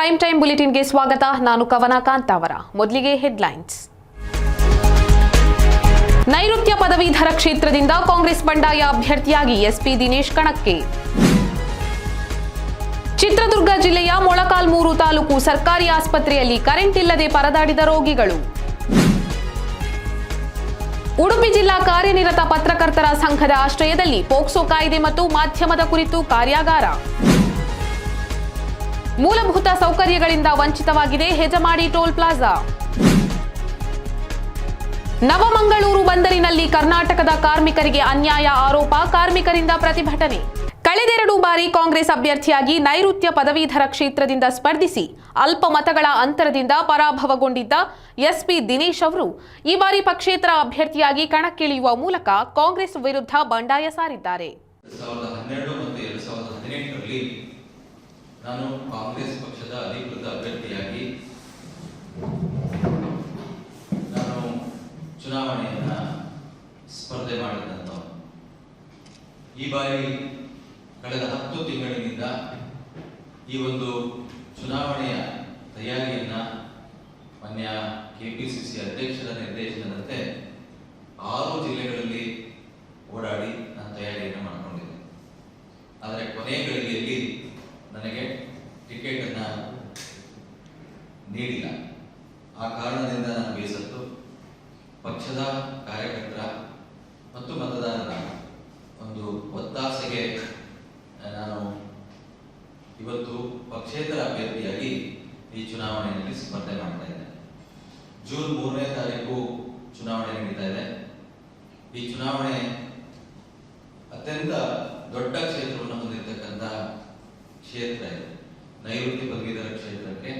Prime time ಬುಲೆಟಿನ್ಗೆ ಸ್ವಾಗತ. ನಾನು ಕವನ ಕಾಂತಾವರ ಮೊದಲಿಗೆ ಹೆಡ್ಲೈನ್ಸ್. ನೈಋತ್ಯ ಪದವೀಧರ ಕ್ಷೇತ್ರದಿಂದ ಕಾಂಗ್ರೆಸ್ ಬಂಡಾಯ ಅಭ್ಯರ್ಥಿಯಾಗಿ ಎಸ್ಪಿ ದಿನೇಶ್ ಕಣಕ್ಕೆ. ಚಿತ್ರದುರ್ಗ ಜಿಲ್ಲೆಯ ಮೊಳಕಾಲ್ಮೂರು ತಾಲೂಕು ಸರ್ಕಾರಿ ಆಸ್ಪತ್ರೆಯಲ್ಲಿ ಕರೆಂಟ್ ಇಲ್ಲದೆ ಪರದಾಡಿದ ರೋಗಿಗಳು. ಉಡುಪಿ ಜಿಲ್ಲಾ ಕಾರ್ಯನಿರತ ಪತ್ರಕರ್ತರ ಸಂಘದ ಆಶ್ರಯದಲ್ಲಿ ಪೋಕ್ಸೋ ಕಾಯ್ದೆ ಮತ್ತು ಮಾಧ್ಯಮದ ಕುರಿತು ಕಾರ್ಯಾಗಾರ. ಮೂಲಭೂತ ಸೌಕರ್ಯಗಳಿಂದ ವಂಚಿತವಾಗಿದೆ ಹೆಜಮಾಡಿ ಟೋಲ್ ಪ್ಲಾಜಾ. ನವಮಂಗಳೂರು ಬಂದರಿನಲ್ಲಿ ಕರ್ನಾಟಕದ ಕಾರ್ಮಿಕರಿಗೆ ಅನ್ಯಾಯ ಆರೋಪ, ಕಾರ್ಮಿಕರಿಂದ ಪ್ರತಿಭಟನೆ. ಕಳೆದೆರಡು ಬಾರಿ ಕಾಂಗ್ರೆಸ್ ಅಭ್ಯರ್ಥಿಯಾಗಿ ನೈಋತ್ಯ ಪದವೀಧರ ಕ್ಷೇತ್ರದಿಂದ ಸ್ಪರ್ಧಿಸಿ ಅಲ್ಪ ಮತಗಳ ಅಂತರದಿಂದ ಪರಾಭವಗೊಂಡಿದ್ದ ಎಸ್ಪಿ ದಿನೇಶ್ ಅವರು ಈ ಬಾರಿ ಪಕ್ಷೇತರ ಅಭ್ಯರ್ಥಿಯಾಗಿ ಕಣಕ್ಕಿಳಿಯುವ ಮೂಲಕ ಕಾಂಗ್ರೆಸ್ ವಿರುದ್ಧ ಬಂಡಾಯ ಸಾರಿದ್ದಾರೆ ಎರಡು ಸಾವಿರದ ಹನ್ನೆರಡು ಮತ್ತು ಎರಡು ಸಾವಿರದ ಹದಿನೆಂಟರಲ್ಲಿ ನಾನು ಕಾಂಗ್ರೆಸ್ ಪಕ್ಷದ ಅಧಿಕೃತ ಅಭ್ಯರ್ಥಿಯಾಗಿ ನಾನು ಚುನಾವಣೆಯನ್ನ ಸ್ಪರ್ಧೆ ಮಾಡಿದಂಥ ಈ ಬಾರಿ ಕಳೆದ ಹತ್ತು ತಿಂಗಳಿನಿಂದ ಈ ಒಂದು ಚುನಾವಣೆಯ ತಯಾರಿಯನ್ನ ಮಾನ್ಯ ಸಿ ಅಧ್ಯಕ್ಷರ ನಿರ್ದೇಶನದಂತೆ ಆರು ಜಿಲ್ಲೆಗಳಲ್ಲಿ ಓಡಾಡಿ ನಾನು ತಯಾರಿಯನ್ನು ಮಾಡಿಕೊಂಡಿದ್ದೆ. ಆದರೆ ಕೊನೆಯ ಗಳಿಗೆಯಲ್ಲಿ ನನಗೆ ಟಿಕೆಟ್ ಅನ್ನ ನೀಡಿಲ್ಲ. ಆ ಕಾರಣದಿಂದ ನಾನು ಬೇಸತ್ತು ಪಕ್ಷದ ಕಾರ್ಯಕರ್ತರ ಮತ್ತು ಮತದಾರರ ಒಂದು ಒತ್ತಾಸೆಗೆ ನಾನು ಇವತ್ತು ಪಕ್ಷೇತರ ಅಭ್ಯರ್ಥಿಯಾಗಿ ಈ ಚುನಾವಣೆಯಲ್ಲಿ ಸ್ಪರ್ಧೆ ಮಾಡ್ತಾ ಇದ್ದೇನೆ ಜೂನ್ ಮೂರನೇ ತಾರೀಕು ಚುನಾವಣೆ ನಡೀತಾ ಇದೆ. ಈ ಚುನಾವಣೆ ಅತ್ಯಂತ ದೊಡ್ಡ ಕ್ಷೇತ್ರವನ್ನು ಹೊಂದಿರತಕ್ಕಂಥ ಕ್ಷೇತ್ರ ಇದೆ. ನೈಋತ್ಯ ಪದವೀಧರ ಕ್ಷೇತ್ರಕ್ಕೆ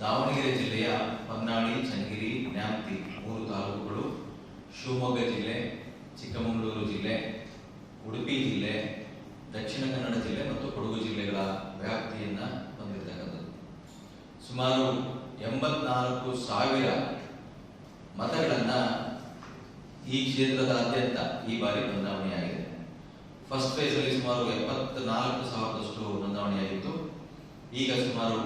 ದಾವಣಗೆರೆ ಜಿಲ್ಲೆಯ ಹೊನ್ನಾಳಿ, ಚನ್ನಗಿರಿ, ನ್ಯಾಮತಿ ಮೂರು ತಾಲೂಕುಗಳು. ಶಿವಮೊಗ್ಗ ಜಿಲ್ಲೆ, ಚಿಕ್ಕಮಗಳೂರು ಜಿಲ್ಲೆ, ಉಡುಪಿ ಜಿಲ್ಲೆ, ದಕ್ಷಿಣ ಕನ್ನಡ ಜಿಲ್ಲೆ ಮತ್ತು ಕೊಡಗು ಜಿಲ್ಲೆಗಳ ವ್ಯಾಪ್ತಿಯನ್ನ ಹೊಂದಿರತಕ್ಕಂಥದ್ದು. ಸುಮಾರು ಎಂಬತ್ನಾಲ್ಕು ಸಾವಿರ ಮತಗಳನ್ನ ಈ ಕ್ಷೇತ್ರದಾದ್ಯಂತ ಈ ಬಾರಿ ನೋಂದಣಿಯಾಗಿದೆ ಫಸ್ಟ್ ಫೇಸ್ ಅಲ್ಲಿ ಸುಮಾರು ಎಪ್ಪತ್ನಾಲ್ಕು ಸಾವಿರದಷ್ಟು ನೋಂದಣಿಯಾಗಿತ್ತು. ಈಗ ಸುಮಾರು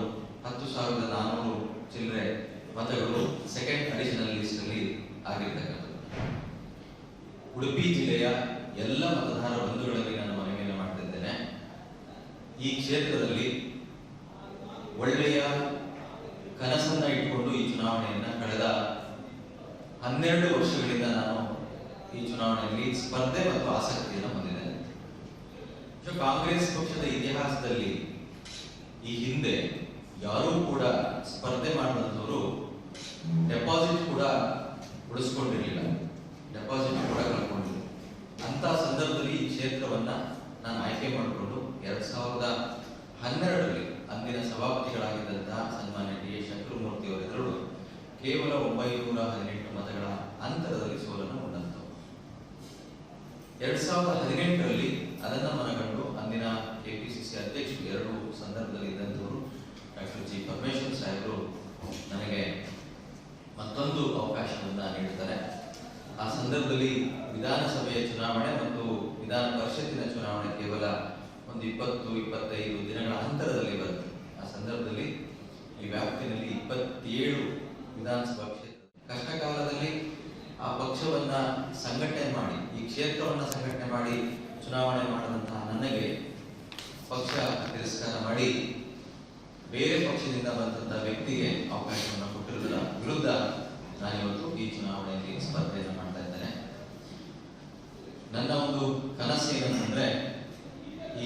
ಹತ್ತು ಸಾವಿರದ ನಾನ್ನೂರು ಚಿಲ್ಲರೆ ಮತಗಳು ಸೆಕೆಂಡ್ ಅಡಿಷನಲ್ ಲಿಸ್ಟ್ ಅಲ್ಲಿ ಆಗಿರ್ತಕ್ಕಂಥದ್ದು. ಉಡುಪಿ ಜಿಲ್ಲೆಯ ಎಲ್ಲ ಮತದಾರ ಬಂಧುಗಳಲ್ಲಿ ನಾನು ಮನವಿಯನ್ನು ಮಾಡ್ತಿದ್ದೇನೆ. ಈ ಕ್ಷೇತ್ರದಲ್ಲಿ ಒಳ್ಳೆಯ ಕನಸನ್ನ ಇಟ್ಕೊಂಡು ಈ ಚುನಾವಣೆಯನ್ನ ಕಳೆದ ಹನ್ನೆರಡು ವರ್ಷಗಳಿಂದ ನಾನು ಈ ಚುನಾವಣೆಯಲ್ಲಿ ಸ್ಪರ್ಧೆ ಮತ್ತು ಆಸಕ್ತಿಯನ್ನು ಹೊಂದಿದ್ದೇನೆ ಸೊ ಕಾಂಗ್ರೆಸ್ ಪಕ್ಷದ ಇತಿಹಾಸದಲ್ಲಿ ಈ ಹಿಂದೆ ಯಾರೂ ಕೂಡ ಸ್ಪರ್ಧೆ ಮಾಡಿದಂಥವರು ಡೆಪಾಸಿಟ್ ಕೂಡ ಉಳಿಸ್ಕೊಂಡಿರಲಿಲ್ಲ ಡೆಪಾಸಿಟ್ ಕೂಡ ಕಳ್ಕೊಂಡಿಲ್ಲ ಅಂತ ಸಂದರ್ಭದಲ್ಲಿ ಈ ಕ್ಷೇತ್ರವನ್ನ ನಾನು ಆಯ್ಕೆ ಮಾಡಿಕೊಂಡು ಎರಡ್ ಸಾವಿರದ ಹನ್ನೆರಡರಲ್ಲಿ ಅಂದಿನ ಸಭಾಪತಿಗಳಾಗಿದ್ದಂತಹ ಸನ್ಮಾನ್ಯ ಡಿ ಎಸ್ ಶಂಕರಮೂರ್ತಿ ಅವರೆಲ್ಲರೂ ಕೇವಲ ಒಂಬೈನೂರ ಹದಿನೆಂಟು ಮತಗಳ ಅಂತರದಲ್ಲಿ ಸೋಲನ್ನು ಉಂಡಂತವು ಎರಡ್ ಸಾವಿರದ ಹದಿನೆಂಟರಲ್ಲಿ ಅದನ್ನ ಮನಗಂಡು ಅಂದಿನ ಕೆಪಿಸಿಸಿ ಅಧ್ಯಕ್ಷರು ಎರಡು ಸಂದರ್ಭದಲ್ಲಿ ಇದ್ದಂಥವರು ಡಾಕ್ಟರ್ ಜಿ ಪರಮೇಶ್ವರ್ ಸಾಹೇಬರು ನನಗೆ ಮತ್ತೊಂದು ಅವಕಾಶವನ್ನ ನೀಡುತ್ತಾರೆ ಆ ಸಂದರ್ಭದಲ್ಲಿ ವಿಧಾನಸಭೆಯ ಚುನಾವಣೆ ಮತ್ತು ವಿಧಾನ ಪರಿಷತ್ತಿನ ಚುನಾವಣೆ ಕೇವಲ ಒಂದು ಇಪ್ಪತ್ತು ಇಪ್ಪತ್ತೈದು ದಿನಗಳ ಅಂತರದಲ್ಲಿ ಬರುತ್ತೆ ಆ ಸಂದರ್ಭದಲ್ಲಿ ಈ ವ್ಯಾಪ್ತಿನಲ್ಲಿ ಇಪ್ಪತ್ತೇಳು ವಿಧಾನಸಭಾ ಕ್ಷೇತ್ರ ಕಷ್ಟ ಕಾಲದಲ್ಲಿ ಆ ಪಕ್ಷವನ್ನ ಸಂಘಟನೆ ಮಾಡಿ ಈ ಕ್ಷೇತ್ರವನ್ನ ಸಂಘಟನೆ ಮಾಡಿ ಚುನಾವಣೆ ಮಾಡಿದಂತಹ ನನಗೆ ಪಕ್ಷ ತಿರಸ್ಕಾರ ಮಾಡಿ ಬೇರೆ ಪಕ್ಷದಿಂದ ಬಂದಂತಹ ವ್ಯಕ್ತಿಗೆ ಅವಕಾಶವನ್ನು ಕೊಟ್ಟಿರುವುದರ ವಿರುದ್ಧ ನಾನಿವತ್ತು ಈ ಚುನಾವಣೆಯಲ್ಲಿ ಸ್ಪರ್ಧೆಯನ್ನು ಮಾಡ್ತಾ ಇದ್ದೇನೆ ನನ್ನ ಒಂದು ಕನಸು ಏನಂತಂದ್ರೆ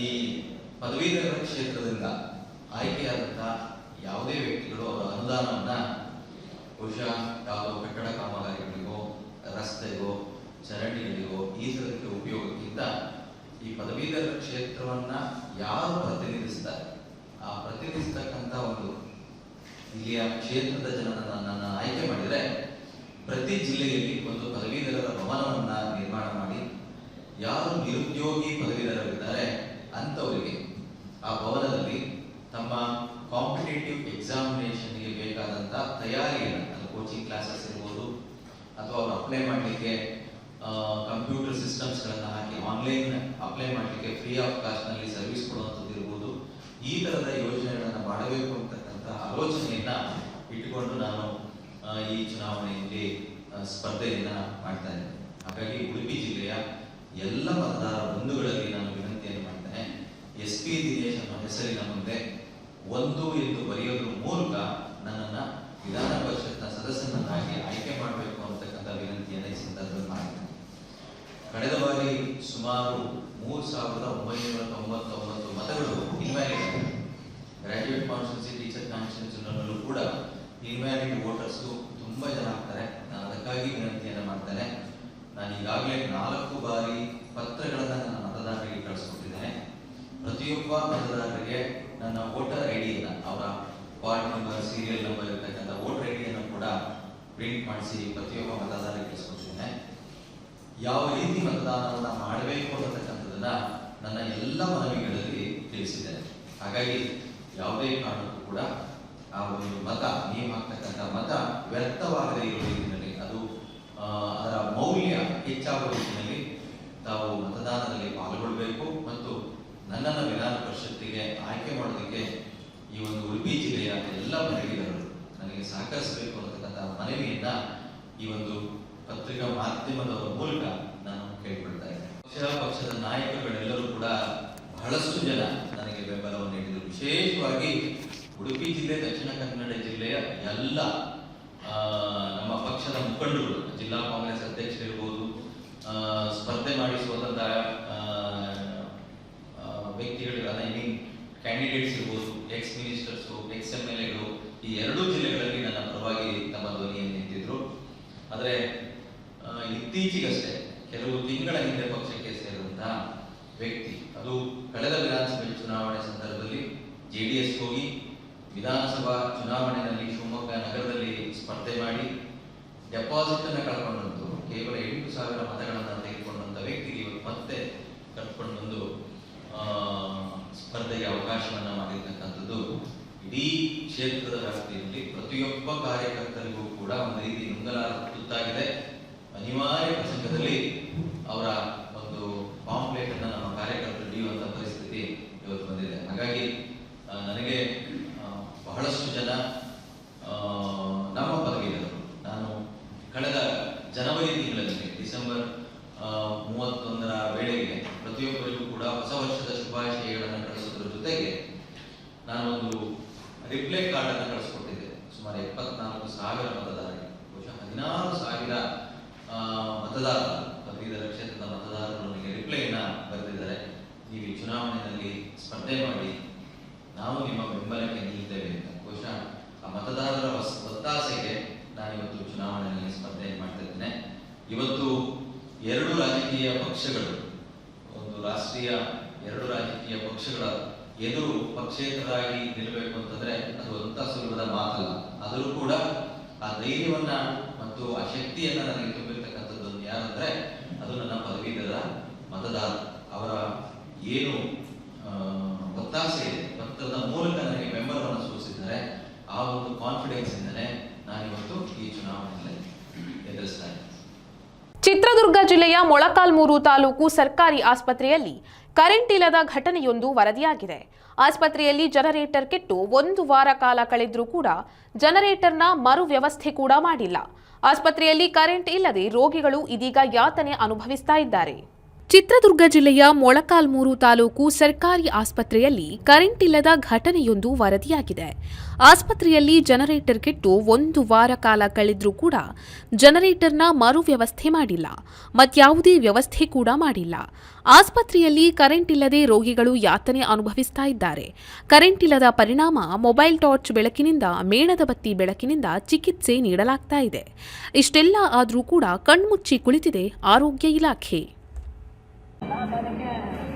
ಈ ಪದವೀಧರ ಕ್ಷೇತ್ರದಿಂದ ಆಯ್ಕೆಯಾದಂತಹ ಯಾವುದೇ ವ್ಯಕ್ತಿಗಳು ಅವರ ಅನುದಾನವನ್ನ ಬಹುಶಃ ಯಾವುದೋ ಕಟ್ಟಡ ಕಾಮಗಾರಿಗಳಿಗೋ ರಸ್ತೆಗೋ ಚರಂಡಿಗಳಿಗೋ ಈ ತರಕ್ಕೆ ಈ ಪದವೀಧರ ಕ್ಷೇತ್ರವನ್ನ ಯಾರು ಪ್ರತಿನಿಧಿಸ್ತಾರೆ? ಆ ಪ್ರತಿನಿಧಿಸ್ತಕ್ಕಂಥ ಒಂದು ಇಲ್ಲಿಯ ಕ್ಷೇತ್ರದ ಜನರನ್ನ ನನ್ನ ಆಯ್ಕೆ ಮಾಡಿದರೆ ಪ್ರತಿ ಜಿಲ್ಲೆಯಲ್ಲಿ ಒಂದು ಪದವೀಧರರ ಭವನವನ್ನ ನಿರ್ಮಾಣ ಮಾಡಿ, ಯಾರು ನಿರುದ್ಯೋಗಿ ಪದವೀಧರರಿದ್ದಾರೆ ಅಂಥವರಿಗೆ ಆ ಭವನದಲ್ಲಿ ತಮ್ಮ ಕಾಂಪಿಟೇಟಿವ್ ಎಕ್ಸಾಮಿನೇಷನ್ಗೆ ಬೇಕಾದಂಥ ತಯಾರಿಯನ್ನು ಕೋಚಿಂಗ್ ಕ್ಲಾಸಸ್ ಇರ್ಬೋದು, ಅಥವಾ ಅವರು ಅಪ್ಲೈ ಮಾಡಲಿಕ್ಕೆ ಕಂಪ್ಯೂಟರ್ ಸಿಸ್ಟಮ್ಸ್ಗಳನ್ನು ಹಾಕಿ ಆನ್ಲೈನ್ ಅಪ್ಲೈ ಮಾಡಲಿಕ್ಕೆ ಫ್ರೀ ಆಫ್ ಕಾಸ್ಟ್ನಲ್ಲಿ ಸರ್ವಿಸ್ ಕೊಡುವಂಥದ್ದು ಇರ್ಬೋದು. ಈ ಥರದ ಯೋಜನೆಗಳನ್ನು ಮಾಡಬೇಕು ಅಂತಕ್ಕಂಥ ಆಲೋಚನೆಯನ್ನ ಇಟ್ಟುಕೊಂಡು ನಾನು ಈ ಚುನಾವಣೆಯಲ್ಲಿ ಸ್ಪರ್ಧೆಯನ್ನು ಸ್ಪರ್ಧೆಯನ್ನ ಮಾಡ್ತಾ ಇದ್ದೇನೆ. ಹಾಗಾಗಿ ಉಡುಪಿ ಜಿಲ್ಲೆಯ ಎಲ್ಲ ಮತದಾರ ಬಂಧುಗಳಲ್ಲಿ ನಾನು ವಿನಂತಿಯನ್ನು ಮಾಡ್ತೇನೆ, ಎಸ್ ಪಿ ದಿನೇಶ್ ಅನ್ನೋ ಹೆಸರಿನ ಮುಂದೆ ಒಂದು ಎಂದು ಬರೆಯೋದ್ರ ಮೂಲಕ ನನ್ನನ್ನ ವಿಧಾನ ಪರಿಷತ್ನ ಸದಸ್ಯನನ್ನಾಗಿ ಆಯ್ಕೆ ಮಾಡಬೇಕು ಅಂತಕ್ಕಂಥ ವಿನಂತಿಯನ್ನು ಈ ಸಂದರ್ಭದಲ್ಲಿ ಮಾಡ್ತೇನೆ ಕಳೆದ ಬಾರಿ ಸುಮಾರು ಮೂರು ಸಾವಿರದ ಒಂಬೈನೂರ ತೊಂಬತ್ತೊಂಬತ್ತು ಮತಗಳು ಇನ್ವ್ಯಾಲಿಡ್ ಗ್ರಾಜುಯೇಟ್ ಕಾನ್ಸ್ಟಿಟ್ಯೂನ್ಸಿ ಟೀಚರ್ ಕಾನ್ಸ್ಟಿಟ್ಯೂನ್ಸಿನಲ್ಲೂ ಕೂಡ ಇನ್ವ್ಯಾಲಿಡ್ ವೋಟರ್ಸ್ ತುಂಬಾ ಜನ ಆಗ್ತಾರೆ ನಾನು ಅದಕ್ಕಾಗಿ ವಿನಂತಿಯನ್ನು ಮಾಡ್ತೇನೆ ನಾನು ಈಗಾಗಲೇ ನಾಲ್ಕು ಬಾರಿ ಪತ್ರಗಳನ್ನು ನನ್ನ ಮತದಾರರಿಗೆ ಕಳಿಸ್ಕೊಟ್ಟಿದ್ದೇನೆ. ಪ್ರತಿಯೊಬ್ಬ ಮತದಾರರಿಗೆ ನನ್ನ ವೋಟರ್ ಐ ಡಿಯನ್ನು ಅವರ ವಾರ್ಡ್ ನಂಬರ್ ಸೀರಿಯಲ್ ನಂಬರ್ ಇರ್ತಕ್ಕಂಥ ವೋಟರ್ ಐ ಡಿಯನ್ನು ಕೂಡ ಪ್ರಿಂಟ್ ಮಾಡಿಸಿ ಪ್ರತಿಯೊಬ್ಬ ಮತದಾರರಿಗೆ ಕಳಿಸ್ಕೊಟ್ಟಿದ್ದೇನೆ. ಯಾವ ರೀತಿ ಮತದಾನವನ್ನ ಮಾಡಬೇಕು ಅನ್ನತಕ್ಕಂಥದ್ದನ್ನ ನನ್ನ ಎಲ್ಲ ಮನವಿಗಳಲ್ಲಿ ತಿಳಿಸಿದ್ದೇನೆ. ಹಾಗಾಗಿ ಯಾವುದೇ ಕಾರಣಕ್ಕೂ ಕೂಡ ಆ ಒಂದು ಮತ ನೀವು ಹಾಕ್ತಕ್ಕಂಥ ಮತ ವ್ಯರ್ಥವಾಗದೇ ಇರುವ ರೀತಿಯಲ್ಲಿ ಅದು ಅದರ ಮೌಲ್ಯ ಹೆಚ್ಚಾಗುವ ನಿಟ್ಟಿನಲ್ಲಿ ತಾವು ಮತದಾನದಲ್ಲಿ ಪಾಲ್ಗೊಳ್ಬೇಕು ಮತ್ತು ನನ್ನನ್ನು ವಿಧಾನ ಪರಿಷತ್ತಿಗೆ ಆಯ್ಕೆ ಮಾಡೋದಕ್ಕೆ ಈ ಒಂದು ಉಡುಪಿ ಜಿಲ್ಲೆಯ ಎಲ್ಲ ಮನೆಗಿರರು ನನಗೆ ಸಹಕರಿಸಬೇಕು ಅನ್ನತಕ್ಕಂಥ ಮನವಿಯನ್ನ ಈ ಒಂದು ಪತ್ರಿಕಾ ಮಾಧ್ಯಮದ ಮೂಲಕ ನಾನು ಕೇಳ್ಕೊಳ್ತಾ ಇದ್ದೇನೆ. ಪಕ್ಷ, ಪಕ್ಷದ ನಾಯಕರುಗಳೆಲ್ಲರೂ ಕೂಡ ಬಹಳಷ್ಟು ಜನ ನನಗೆ ಬೆಂಬಲವನ್ನು ನೀಡಿದರು. ವಿಶೇಷವಾಗಿ ಉಡುಪಿ ಜಿಲ್ಲೆ, ದಕ್ಷಿಣ ಕನ್ನಡ ಜಿಲ್ಲೆಯ ಎಲ್ಲ ನಮ್ಮ ಪಕ್ಷದ ಮುಖಂಡರು ಜಿಲ್ಲಾ ಕಾಂಗ್ರೆಸ್ ಅಧ್ಯಕ್ಷರಿರ್ಬೋದು ಸ್ಪರ್ಧೆ ಮಾಡಿಸುವಂತಹ ವ್ಯಕ್ತಿಗಳು ಐ ಮೀನ್ ಕ್ಯಾಂಡಿಡೇಟ್ಸ್ ಇರ್ಬೋದು ex ministers ex M L ಎಗಳು ಈ ಎರಡೂ ಜಿಲ್ಲೆಗಳಲ್ಲಿ ನನ್ನ ಪರವಾಗಿ ತಮ್ಮ ಧ್ವನಿಯನ್ನು ನಿಂತಿದ್ರು ಆದರೆ ಇತ್ತೀಚೆಗಷ್ಟೇ, ಕೆಲವು ತಿಂಗಳ ಹಿಂದೆ ಪಕ್ಷಕ್ಕೆ ಸೇರುವಂತಹ ವ್ಯಕ್ತಿ, ಅದು ಕಳೆದ ವಿಧಾನಸಭೆ ಚುನಾವಣೆ ಸಂದರ್ಭದಲ್ಲಿ ಜೆ ಡಿ ಎಸ್ ಹೋಗಿ ವಿಧಾನಸಭಾ ಚುನಾವಣೆಯಲ್ಲಿ ಶಿವಮೊಗ್ಗ ನಗರದಲ್ಲಿ ಸ್ಪರ್ಧೆ ಮಾಡಿ ಡೆಪಾಸಿಟ್ ಅನ್ನು ಕಳ್ಕೊಂಡಂತು. ಕೇವಲ ಎಂಟು ಸಾವಿರ ಮತಗಳನ್ನು ತೆಗೆದುಕೊಂಡಂಥ ವ್ಯಕ್ತಿಗೆ ಇವರು ಮತ್ತೆ ಕರ್ಕೊಂಡು ಬಂದು ಸ್ಪರ್ಧೆಗೆ ಅವಕಾಶವನ್ನು ಮಾಡಿರ್ತಕ್ಕಂಥದ್ದು ಇಡೀ ಕ್ಷೇತ್ರದ ವ್ಯಾಪ್ತಿಯಲ್ಲಿ ಪ್ರತಿಯೊಬ್ಬ ಕಾರ್ಯಕರ್ತರಿಗೂ ಕೂಡ ಒಂದು ರೀತಿ ನುಂಗಲಾರ ತುತ್ತಾಗಿದೆ. ಅನಿವಾರ್ಯ ಪ್ರಸಂಗದಲ್ಲಿ ಅವರ ಒಂದು ಪಾಂಪ್ಲೇಟ್ ಅನ್ನು ನಮ್ಮ ಕಾರ್ಯಕರ್ತರು ಹಿಡಿಯುವಂತಹ ಪರಿಸ್ಥಿತಿ ಇವತ್ತು ಬಂದಿದೆ. ಹಾಗಾಗಿ ನನಗೆ ಬಹಳಷ್ಟು ಜನ ಆ, ನಮ್ಮ ಪದವೀಧರರು ನಾನು ಕಳೆದ ಜನವರಿ ತಿಂಗಳಲ್ಲಿ ಡಿಸೆಂಬರ್ ಆ, ಮೂವತ್ತೊಂದರ ವೇಳೆಗೆ ಪ್ರತಿಯೊಬ್ಬರಿಗೂ ಕೂಡ ಹೊಸ ವರ್ಷದ ಶುಭಾಶಯಗಳನ್ನು ಕಳಿಸೋದ್ರ ಜೊತೆಗೆ ನಾನೊಂದು ರಿಪ್ಲೈ ಕಾರ್ಡ್ ಅನ್ನು ಕಳಿಸ್ಕೊಟ್ಟಿದ್ದೆ ಸುಮಾರು ಎಪ್ಪತ್ನಾಲ್ಕು ಸಾವಿರ ಮತದಾರರಿಗೆ, ಬಹುಶಃ ಹದಿನಾರು ಸಾವಿರ ಮತದಾರರು, ಪದವೀಧರ ಕ್ಷೇತ್ರದ ಮತದಾರರು ನನಗೆ ರಿಪ್ಲೈನ ಬರೆದಿದ್ದಾರೆ. ನೀವು ಈ ಚುನಾವಣೆಯಲ್ಲಿ ಸ್ಪರ್ಧೆ ಮಾಡಿ, ನಾವು ನಿಮ್ಮ ಬೆಂಬಲಕ್ಕೆ ನಿಲ್ತೇವೆ ಅಂತ. ಬಹುಶಃ ಆ ಮತದಾರರ ಒತ್ತಾಸೆಗೆ ನಾನು ಇವತ್ತು ಚುನಾವಣೆಯಲ್ಲಿ ಸ್ಪರ್ಧೆ ಮಾಡ್ತಾ ಇದ್ದೇನೆ. ಇವತ್ತು ಎರಡು ರಾಜಕೀಯ ಪಕ್ಷಗಳು, ಒಂದು ರಾಷ್ಟ್ರೀಯ, ಎರಡು ರಾಜಕೀಯ ಪಕ್ಷಗಳ ಎದುರು ಪಕ್ಷೇತರಾಗಿ ನಿಲ್ಲಬೇಕು ಅಂತಂದ್ರೆ ಅದು ಅಂತ ಸುಲಭದ ಮಾತಲ್ಲ. ಆದರೂ ಕೂಡ ಆ ಧೈರ್ಯವನ್ನ ಮತ್ತು ಆ ಶಕ್ತಿಯನ್ನ ನನಗೆ ತುಂಬಿರ್ತಕ್ಕಂಥದ್ದು ಯಾರಂದ್ರೆ ಅದು ನನ್ನ ಪದವೀಧರ ಮತದಾರ. ಅವರ ಏನು ಒತ್ತಾಸೆ ಇದೆ. ಪತ್ರದ ಮೂಲಕ ನನಗೆ ಬೆಂಬಲವನ್ನು ಸೂಚಿಸಿದ್ದಾರೆ. ಆ ಒಂದು ಕಾನ್ಫಿಡೆನ್ಸ್ ಇಂದಲೇ ನಾನಿವತ್ತು ಈ ಚುನಾವಣೆಯಲ್ಲಿ ಎದುರಿಸ್ತಾ ಚಿತ್ರದುರ್ಗ ಜಿಲ್ಲೆಯ ಮೊಳಕಾಲ್ಮೂರು ತಾಲೂಕು ಸರ್ಕಾರಿ ಆಸ್ಪತ್ರೆಯಲ್ಲಿ ಕರೆಂಟ್ ಇಲ್ಲದ ಘಟನೆಯೊಂದು ವರದಿಯಾಗಿದೆ. ಆಸ್ಪತ್ರೆಯಲ್ಲಿ ಜನರೇಟರ್ ಕೆಟ್ಟು ಒಂದು ವಾರ ಕಾಲ ಕಳೆದರೂ ಕೂಡ ಜನರೇಟರ್ನ ಮರು ವ್ಯವಸ್ಥೆ ಕೂಡ ಮಾಡಿಲ್ಲ. ಆಸ್ಪತ್ರೆಯಲ್ಲಿ ಕರೆಂಟ್ ಇಲ್ಲದೆ ರೋಗಿಗಳು ಇದೀಗ ಯಾತನೆ ಅನುಭವಿಸ್ತಾ ಇದ್ದಾರೆ. ಚಿತ್ರದುರ್ಗ ಜಿಲ್ಲೆಯ ಮೊಳಕಾಲ್ಮೂರು ತಾಲೂಕು ಸರ್ಕಾರಿ ಆಸ್ಪತ್ರೆಯಲ್ಲಿ ಕರೆಂಟ್ ಇಲ್ಲದ ಘಟನೆಯೊಂದು ವರದಿಯಾಗಿದೆ. ಆಸ್ಪತ್ರೆಯಲ್ಲಿ ಜನರೇಟರ್ ಕೆಟ್ಟು ಒಂದು ವಾರ ಕಾಲ ಕಳೆದರೂ ಕೂಡ ಜನರೇಟರ್ನ ಮರು ವ್ಯವಸ್ಥೆ ಮಾಡಿಲ್ಲ. ಮತ್ಯಾವುದೇ ವ್ಯವಸ್ಥೆ ಕೂಡ ಮಾಡಿಲ್ಲ. ಆಸ್ಪತ್ರೆಯಲ್ಲಿ ಕರೆಂಟ್ ಇಲ್ಲದೆ ರೋಗಿಗಳು ಯಾತನೆ ಅನುಭವಿಸ್ತಾ ಇದ್ದಾರೆ. ಕರೆಂಟ್ ಇಲ್ಲದ ಪರಿಣಾಮ ಮೊಬೈಲ್ ಟಾರ್ಚ್ ಬೆಳಕಿನಿಂದ, ಮೇಣದ ಬತ್ತಿ ಬೆಳಕಿನಿಂದ ಚಿಕಿತ್ಸೆ ನೀಡಲಾಗ್ತಾ ಇದೆ. ಇಷ್ಟೆಲ್ಲ ಆದರೂ ಕೂಡ ಕಣ್ಮುಚ್ಚಿ ಕುಳಿತಿದೆ ಆರೋಗ್ಯ ಇಲಾಖೆ. Not that again.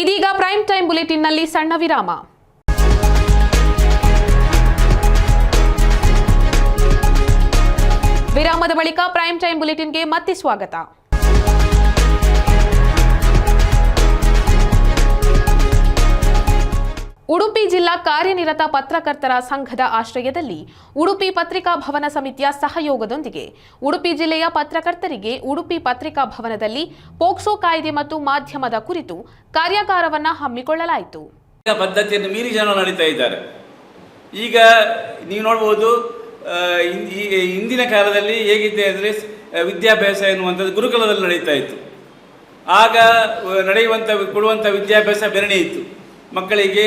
ಇದೀಗ ಪ್ರೈಮ್ ಟೈಮ್ ಬುಲೆಟಿನ್ನಲ್ಲಿ ಸಣ್ಣ ವಿರಾಮ. ವಿರಾಮದ ಬಳಿಕ ಪ್ರೈಮ್ ಟೈಮ್ ಬುಲೆಟಿನ್ಗೆ ಮತ್ತೆ ಸ್ವಾಗತ. ಉಡುಪಿ ಜಿಲ್ಲಾ ಕಾರ್ಯನಿರತ ಪತ್ರಕರ್ತರ ಸಂಘದ ಆಶ್ರಯದಲ್ಲಿ ಉಡುಪಿ ಪತ್ರಿಕಾ ಭವನ ಸಮಿತಿಯ ಸಹಯೋಗದೊಂದಿಗೆ ಉಡುಪಿ ಜಿಲ್ಲೆಯ ಪತ್ರಕರ್ತರಿಗೆ ಉಡುಪಿ ಪತ್ರಿಕಾ ಭವನದಲ್ಲಿ ಪೋಕ್ಸೋ ಕಾಯ್ದೆ ಮತ್ತು ಮಾಧ್ಯಮದ ಕುರಿತು ಕಾರ್ಯಾಗಾರವನ್ನು ಹಮ್ಮಿಕೊಳ್ಳಲಾಯಿತು. ಪದ್ಧತಿಯನ್ನು ಮೀರಿ ಜನ ನಡೀತಾ ಇದ್ದಾರೆ. ಈಗ ನೀವು ನೋಡಬಹುದು ಹಿಂದಿನ ಕಾಲದಲ್ಲಿ ಹೇಗಿದೆ ಅಂದರೆ, ವಿದ್ಯಾಭ್ಯಾಸ ಎನ್ನುವಂಥದ್ದು ಗುರುಕುಲದಲ್ಲಿ ನಡೀತಾ ಇತ್ತು. ಆಗ ನಡೆಯುವಂಥ ಕೊಡುವಂಥ ವಿದ್ಯಾಭ್ಯಾಸ ಬೆರಣೆ ಇತ್ತು. ಮಕ್ಕಳಿಗೆ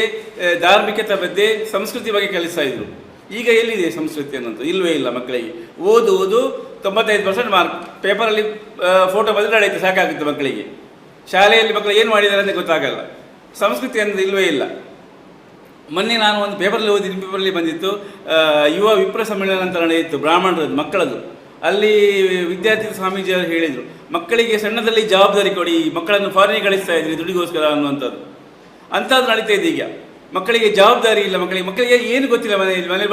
ಧಾರ್ಮಿಕತೆ ಬಗ್ಗೆ ಸಂಸ್ಕೃತಿ ಬಗ್ಗೆ ಕಲಿಸ್ತಾ ಇದ್ರು. ಈಗ ಎಲ್ಲಿದೆ ಸಂಸ್ಕೃತಿ ಅನ್ನೋದು? ಇಲ್ಲವೇ ಇಲ್ಲ ಮಕ್ಕಳಿಗೆ. ಓದುವುದು ತೊಂಬತ್ತೈದು ಪರ್ಸೆಂಟ್ ಮಾರ್ಕ್ ಪೇಪರಲ್ಲಿ ಫೋಟೋ ಬಂದರೆ ನಡೆಯುತ್ತೆ ಸಾಕಾಗುತ್ತೆ ಮಕ್ಕಳಿಗೆ. ಶಾಲೆಯಲ್ಲಿ ಮಕ್ಕಳು ಏನು ಮಾಡಿದ್ದಾರೆ ಅಂತ ಗೊತ್ತಾಗಲ್ಲ. ಸಂಸ್ಕೃತಿ ಅನ್ನೋದು ಇಲ್ಲವೇ ಇಲ್ಲ. ಮೊನ್ನೆ ನಾನು ಒಂದು ಪೇಪರಲ್ಲಿ ಓದಿ ಪೇಪರಲ್ಲಿ ಬಂದಿತ್ತು. ಯುವ ವಿಪ್ರ ಸಮ್ಮೇಳನ ಅಂತ ನಡೆಯಿತು ಬ್ರಾಹ್ಮಣರದ್ದು, ಮಕ್ಕಳದು. ಅಲ್ಲಿ ವಿದ್ಯಾರ್ಥಿ ಸ್ವಾಮೀಜಿಯವರು ಹೇಳಿದರು, ಮಕ್ಕಳಿಗೆ ಸಣ್ಣದಲ್ಲಿ ಜವಾಬ್ದಾರಿ ಕೊಡಿ, ಮಕ್ಕಳನ್ನು ಫಾರಿನಿಗೆ ಕಳಿಸ್ತಾ ಇದ್ರಿ, ದುಡಿಗೋಸ್ಕರ ಅನ್ನುವಂಥದ್ದು. ಅಂಥದ್ದು ನಡೀತಾ ಇದೆ ಈಗ. ಮಕ್ಕಳಿಗೆ ಜವಾಬ್ದಾರಿ ಇಲ್ಲ, ಮಕ್ಕಳಿಗೆ ಮಕ್ಕಳಿಗೆ ಏನು ಗೊತ್ತಿಲ್ಲ ಮನೆಯಲ್ಲಿ. ಮನೇಲಿ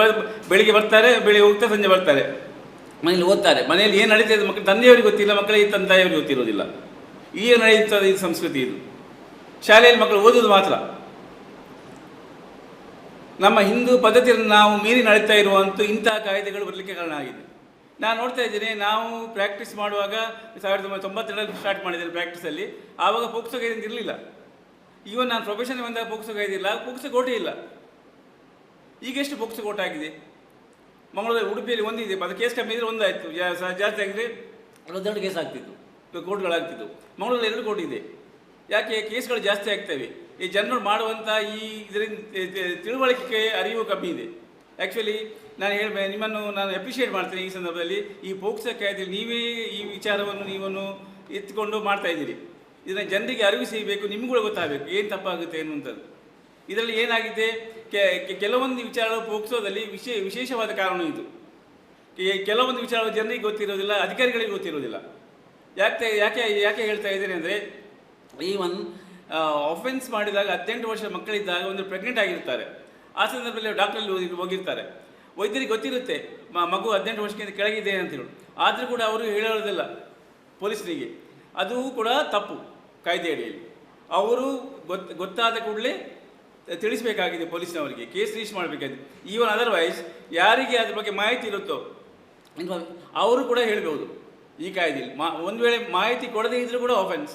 ಬೆಳಿಗ್ಗೆ ಬರ್ತಾರೆ, ಬೆಳಿಗ್ಗೆ ಹೋಗ್ತಾ ಸಂಜೆ ಬರ್ತಾರೆ. ಮನೇಲಿ ಓದ್ತಾರೆ. ಮನೆಯಲ್ಲಿ ಏನು ನಡೀತಾ ಇದೆ ಮಕ್ಕಳು ತಂದೆಯವ್ರಿಗೆ ಗೊತ್ತಿಲ್ಲ ಮಕ್ಕಳಿಗೆ ತನ್ನ ತಾಯಿಯವರಿಗೆ ಗೊತ್ತಿರೋದಿಲ್ಲ. ಈಗ ನಡೆಯುತ್ತದೆ ಈ ಸಂಸ್ಕೃತಿ ಇದು. ಶಾಲೆಯಲ್ಲಿ ಮಕ್ಕಳು ಓದುವುದು ಮಾತ್ರ. ನಮ್ಮ ಹಿಂದೂ ಪದ್ಧತಿಯನ್ನು ನಾವು ಮೀರಿ ನಡೀತಾ ಇರುವಂಥ ಇಂತಹ ಕಾಯ್ದೆಗಳು ಬರಲಿಕ್ಕೆ ಕಾರಣ ಆಗಿದೆ. ನಾನು ನೋಡ್ತಾ ಇದ್ದೀನಿ, ನಾವು ಪ್ರಾಕ್ಟೀಸ್ ಮಾಡುವಾಗ ಸಾವಿರದ ಒಂಬೈನೂರ ತೊಂಬತ್ತೆರಡರಲ್ಲಿ ಸ್ಟಾರ್ಟ್ ಮಾಡಿದ್ದೇನೆ ಪ್ರಾಕ್ಟೀಸಲ್ಲಿ ಆವಾಗ ಪೋಕ್ಸೋ ಇರಲಿಲ್ಲ. ಈವನ್ ನಾನು ಪ್ರೊಫೆಷನ್ ಬಂದಾಗ ಬುಕ್ಸ್ ಕಾಯ್ದೆ ಇಲ್ಲ ಕೋಟಿ ಕೋಟೆ ಇಲ್ಲ. ಈಗ ಎಷ್ಟು ಪೋಕ್ಸೋ ಕೋಟೆ ಆಗಿದೆ ಮಂಗಳೂರು ಉಡುಪಿಯಲ್ಲಿ ಒಂದಿದೆ. ಅದು ಕೇಸ್ ಕಮ್ಮಿ ಇದ್ರೆ ಒಂದಾಯಿತು. ಜಾಸ್ತಿ ಆಗಿದ್ರೆ ಒಂದೆರಡು ಕೇಸ್ ಆಗ್ತಿತ್ತು. ಕೋರ್ಟ್ಗಳಾಗ್ತಿತ್ತು ಮಂಗಳೂರಲ್ಲಿ ಎರಡು ಕೋರ್ಟ್ ಇದೆ. ಯಾಕೆ? ಕೇಸ್ಗಳು ಜಾಸ್ತಿ ಆಗ್ತವೆ. ಈ ಜನರು ಮಾಡುವಂಥ ಈ ಇದರಿಂದ ತಿಳುವಳಿಕೆ ಅರಿವು ಕಮ್ಮಿ ಇದೆ. ಆ್ಯಕ್ಚುಲಿ ನಾನು ಹೇಳ ನಿಮ್ಮನ್ನು ನಾನು ಅಪ್ರಿಷಿಯೇಟ್ ಮಾಡ್ತೇನೆ ಈ ಸಂದರ್ಭದಲ್ಲಿ. ಈ ಪೋಕ್ಸ ಕಾಯ್ದೆ ನೀವೇ ಈ ವಿಚಾರವನ್ನು ನೀವನ್ನು ಎತ್ತಿಕೊಂಡು ಮಾಡ್ತಾ ಇದ್ದೀರಿ. ಇದನ್ನು ಜನರಿಗೆ ಅರಿವು ಸಿಗಬೇಕು ನಿಮಗೂ ಗೊತ್ತಾಗಬೇಕು, ಏನು ತಪ್ಪಾಗುತ್ತೆ ಅನ್ನುವಂಥದ್ದು ಇದರಲ್ಲಿ ಏನಾಗಿದೆ ಕೆಲವೊಂದು ವಿಚಾರಗಳು ಪೋಕ್ಸೋದಲ್ಲಿ ವಿಶೇ, ವಿಶೇಷವಾದ ಕಾರಣ ಇದು. ಕೆಲವೊಂದು ವಿಚಾರಗಳು ಜನರಿಗೆ ಗೊತ್ತಿರೋದಿಲ್ಲ, ಅಧಿಕಾರಿಗಳಿಗೆ ಗೊತ್ತಿರೋದಿಲ್ಲ. ಯಾಕೆ ಯಾಕೆ ಯಾಕೆ ಹೇಳ್ತಾ ಇದ್ದೀನಿ ಅಂದರೆ ಈವನ್ ಆಫೆನ್ಸ್ ಮಾಡಿದಾಗ, ಹದಿನೆಂಟು ವರ್ಷ ಮಕ್ಕಳಿದ್ದಾಗ ಒಂದು ಪ್ರೆಗ್ನೆಂಟ್ ಆಗಿರ್ತಾರೆ. ಆ ಸಂದರ್ಭದಲ್ಲಿ ಡಾಕ್ಟ್ರಲ್ಲಿ ಹೋಗಿ ಹೋಗಿರ್ತಾರೆ. ವೈದ್ಯರಿಗೆ ಗೊತ್ತಿರುತ್ತೆ ಮಗು ಹದಿನೆಂಟು ವರ್ಷಕ್ಕಿಂತ ಕೆಳಗಿದೆ ಅಂತೇಳಿ ಆದರೂ ಕೂಡ ಅವರು ಹೇಳೋದಿಲ್ಲ, ಪೊಲೀಸರಿಗೆ. ಅದು ಕೂಡ ತಪ್ಪು. ಕಾಯ್ದೆ ಅಡಿಯಲ್ಲಿ ಅವರು ಗೊತ್ತು ಗೊತ್ತಾದ ಕೂಡಲೇ ತಿಳಿಸಬೇಕಾಗಿದೆ ಪೊಲೀಸ್ನವರಿಗೆ, ಕೇಸ್ ರಿಜಿಸ್ಟರ್ ಮಾಡಬೇಕಾಗಿದೆ. ಈವನ್ ಅದರ್ವೈಸ್ ಯಾರಿಗೆ ಅದ್ರ ಬಗ್ಗೆ ಮಾಹಿತಿ ಇರುತ್ತೋ ಅವರು ಕೂಡ ಹೇಳ್ಬೋದು ಈ ಕಾಯ್ದೆಯಲ್ಲಿ. ಮಾ, ಒಂದು ವೇಳೆ ಮಾಹಿತಿ ಕೊಡದೇ ಇದ್ರೂ ಕೂಡ ಆಫೆನ್ಸ್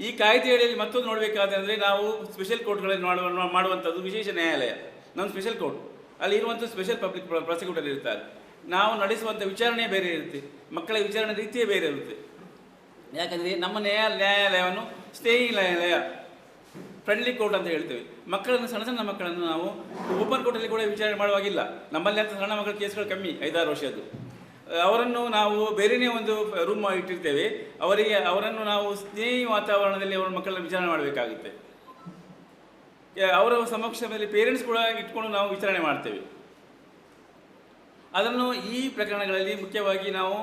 ಈ ಕಾಯ್ದೆ ಅಡಿಯಲ್ಲಿ ಮತ್ತೊಂದು ನೋಡಬೇಕಾದ್ರೆ ನಾವು ಸ್ಪೆಷಲ್ ಕೋರ್ಟ್ಗಳಲ್ಲಿ ಮಾಡುವ, ಮಾಡುವಂಥದ್ದು ವಿಶೇಷ ನ್ಯಾಯಾಲಯ. ನಮ್ಮ ಸ್ಪೆಷಲ್ ಕೋರ್ಟ್ ಅಲ್ಲಿ ಇರುವಂಥ ಸ್ಪೆಷಲ್ ಪಬ್ಲಿಕ್ ಪ್ರಾಸಿಕ್ಯೂಟರ್ ಇರ್ತಾರೆ. ನಾವು ನಡೆಸುವಂಥ ವಿಚಾರಣೆ ಬೇರೆ ಇರುತ್ತೆ. ಮಕ್ಕಳ ವಿಚಾರಣೆ ರೀತಿಯೇ ಬೇರೆ ಇರುತ್ತೆ. ಯಾಕಂದರೆ ನಮ್ಮ ನ್ಯಾಯ ನ್ಯಾಯಾಲಯವನ್ನು ಸ್ಟೇಯಿಂಗ್ ನ್ಯಾಯಾಲಯ ಫ್ರೆಂಡ್ಲಿ ಕೋರ್ಟ್ ಅಂತ ಹೇಳ್ತೇವೆ. ಮಕ್ಕಳನ್ನು, ಸಣ್ಣ ಸಣ್ಣ ಮಕ್ಕಳನ್ನು ನಾವು ಓಪನ್ ಕೋರ್ಟಲ್ಲಿ ಕೂಡ ವಿಚಾರಣೆ ಮಾಡುವಾಗಿಲ್ಲ. ನಮ್ಮಲ್ಲಿ ಅಂತ ಸಣ್ಣ ಮಕ್ಕಳ ಕೇಸ್ಗಳು ಕಮ್ಮಿ, ಐದಾರು ವರ್ಷದ್ದು. ಅವರನ್ನು ನಾವು ಬೇರೆಯೇ ಒಂದು ರೂಮ್ ಇಟ್ಟಿರ್ತೇವೆ. ಅವರಿಗೆ, ಅವರನ್ನು ನಾವು ಸ್ನೇಹಿ ವಾತಾವರಣದಲ್ಲಿ ಅವರ ಮಕ್ಕಳನ್ನ ವಿಚಾರಣೆ ಮಾಡಬೇಕಾಗುತ್ತೆ. ಅವರ ಸಮಕ್ಷಮದಲ್ಲಿ ಪೇರೆಂಟ್ಸ್ ಕೂಡ ಇಟ್ಕೊಂಡು ನಾವು ವಿಚಾರಣೆ ಮಾಡ್ತೇವೆ. ಅದನ್ನು ಈ ಪ್ರಕರಣಗಳಲ್ಲಿ ಮುಖ್ಯವಾಗಿ ನಾವು